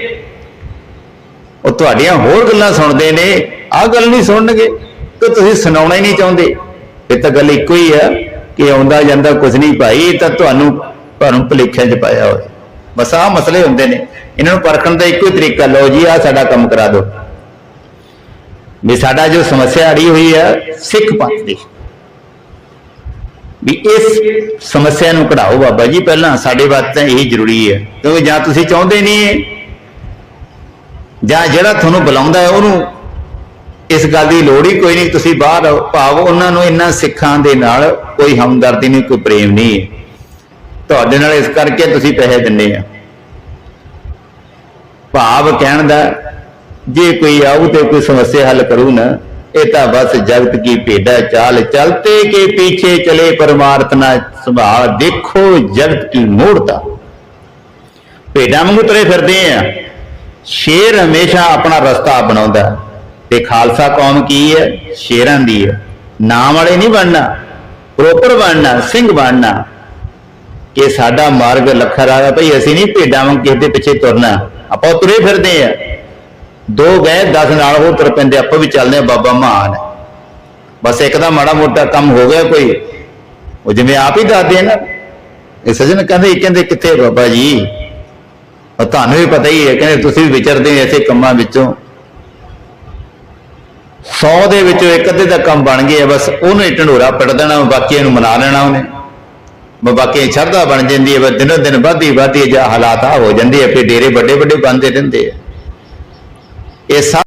Speaker 1: ਉਹ ਤੁਹਾਡੀਆਂ ਹੋਰ ਗੱਲਾਂ ਸੁਣਦੇ ਨੇ, ਆਹ ਗੱਲ ਨਹੀਂ ਸੁਣਨਗੇ ਕਿ ਤੁਸੀਂ ਸੁਣਾਉਣਾ ਹੀ ਨਹੀਂ ਚਾਹੁੰਦੇ। ਇਹ ਤਾਂ ਗੱਲ ਇੱਕੋ ਹੀ ਆ ਕਿ ਆਉਂਦਾ ਜਾਂਦਾ ਕੁਝ ਨਹੀਂ ਭਾਈ ਤਾਂ ਤੁਹਾਨੂੰ ਭਰਮ ਭੁਲੇਖਿਆਂ 'ਚ ਪਾਇਆ ਹੋਇਆ ਬਸ ਆਹ ਮਸਲੇ ਹੁੰਦੇ ਨੇ। ਇਹਨਾਂ ਨੂੰ ਪਰਖਣ ਦਾ ਇੱਕੋ ਹੀ ਤਰੀਕਾ, ਲਓ ਜੀ, ਆਹ ਸਾਡਾ ਕੰਮ ਕਰਾ ਦਿਓ। ਵੀ ਸਾਡਾ ਜੋ ਸਮੱਸਿਆ ਅੜੀ ਹੋਈ ਹੈ ਸਿੱਖ ਪੰਥ ਦੀ। ਵੀ ਇਸ ਸਮੱਸਿਆ ਨੂੰ ਕਢਾਓ ਬਾਬਾ ਜੀ, ਪਹਿਲਾਂ ਸਾਡੇ ਵਾਸਤੇ ਤਾਂ ਇਹੀ ਜ਼ਰੂਰੀ ਹੈ ਕਿਉਂਕਿ ਜਾਂ ਤੁਸੀਂ ਚਾਹੁੰਦੇ ਨਹੀਂ ਜਾਂ ਜਿਹੜਾ ਤੁਹਾਨੂੰ ਬੁਲਾਉਂਦਾ ਹੈ ਉਹਨੂੰ ਇਸ ਗੱਲ ਦੀ ਲੋੜ ਹੀ ਕੋਈ ਨਹੀਂ, ਤੁਸੀਂ ਬਾਹਰ ਆਓ। ਭਾਵ ਉਹਨਾਂ ਨੂੰ ਇਹਨਾਂ ਸਿੱਖਾਂ ਦੇ ਨਾਲ ਕੋਈ ਹਮਦਰਦੀ ਨਹੀਂ, ਕੋਈ ਪ੍ਰੇਮ ਨਹੀਂ ਹੈ ਤੁਹਾਡੇ ਨਾਲ ਇਸ ਕਰਕੇ ਤੁਸੀਂ ਪੈਸੇ ਦਿੰਦੇ ਆ। ਭਾਵ ਕਹਿਣ ਦਾ ਜੇ ਕੋਈ ਆਊ ਤੇ ਕੋਈ ਸਮੱਸਿਆ ਹੱਲ ਕਰੂ ਨਾ, ਇਹ ਤਾਂ ਬਸ ਜਗਤ ਕੀ ਭੇਡਾ ਚਾਲ ਚਲਤੇ ਕੇ ਪਿੱਛੇ ਚਲੇ, ਪਰਮਾਰਥ ਨਾ ਸੁਭਾਅ ਦੇਖੋ ਜਗਤ ਕੀ ਮੂੜਤਾ। ਭੇਡਾਂ ਵਾਂਗੂ ਤੁਰੇ ਫਿਰਦੇ ਆ। ਸ਼ੇਰ ਹਮੇਸ਼ਾ ਆਪਣਾ ਰਸਤਾ ਬਣਾਉਂਦਾ ਤੇ ਖਾਲਸਾ ਕੌਮ ਕੀ ਹੈ? ਸ਼ੇਰਾਂ ਦੀ ਹੈ। ਨਾਮ ਵਾਲੇ ਨਹੀਂ ਬਣਨਾ, ਪ੍ਰੋਪਰ ਬਣਨਾ, ਸਿੰਘ ਬਣਨਾ। ਕਿ ਸਾਡਾ ਮਾਰਗ ਲੱਖਾ ਰਾਹ ਭਈ, ਅਸੀਂ ਨਹੀਂ ਭੇਡਾਂ ਵਾਂਗ ਕਿਸੇ ਦੇ ਪਿੱਛੇ ਤੁਰਨਾ। ਆਪਾਂ ਤੁਰੇ ਫਿਰਦੇ ਆ। ਦੋ ਗਏ 10 ਨਾਲ ਉਹ ਤੁਰ ਪੈਂਦੇ, ਆਪਾਂ ਵੀ ਚੱਲਦੇ ਆ ਬਾਬਾ ਮਹਾਨ ਬਸ ਇੱਕ ਦਾ ਮਾੜਾ ਮੋਟਾ ਕੰਮ ਹੋ ਗਿਆ ਕੋਈ। ਉਹ ਜਿਵੇਂ ਆਪ ਹੀ ਦੱਸਦੇ ਆ ਨਾ, ਇਹ ਸਜਣ ਕਹਿੰਦੇ ਕਹਿੰਦੇ ਕਿੱਥੇ ਬਾਬਾ ਜੀ? ਤੁਹਾਨੂੰ ਵੀ ਪਤਾ ਹੀ ਹੈ, ਕਹਿੰਦੇ ਤੁਸੀਂ ਵੀ ਵਿਚਰਦੇ ਹੋ ਐਸੇ ਕੰਮਾਂ ਵਿੱਚੋਂ। 100 ਦੇ ਵਿੱਚੋਂ ਇੱਕ ਅੱਧੇ ਦਾ ਕੰਮ ਬਣ ਗਿਆ, ਬਸ ਉਹਨੂੰ ਹੀ ਢੰਡੋਰਾ ਪੜ ਦੇਣਾ ਬਾਕੀਆਂ ਨੂੰ ਮਨਾ ਲੈਣਾ ਉਹਨੇ। ਬ- ਬਾਕੀ ਸ਼ਰਧਾ ਬਣ ਜਾਂਦੀ ਹੈ, ਬਸ ਦਿਨੋ ਦਿਨ ਵੱਧਦੀ ਵੱਧਦੀ ਜਾਂ ਹਾਲਾਤ ਆ ਹੋ ਜਾਂਦੇ ਆ, ਫਿਰ ਡੇਰੇ ਵੱਡੇ ਵੱਡੇ ਬਣਦੇ ਰਹਿੰਦੇ ਆ। ਇਹ ਸਭ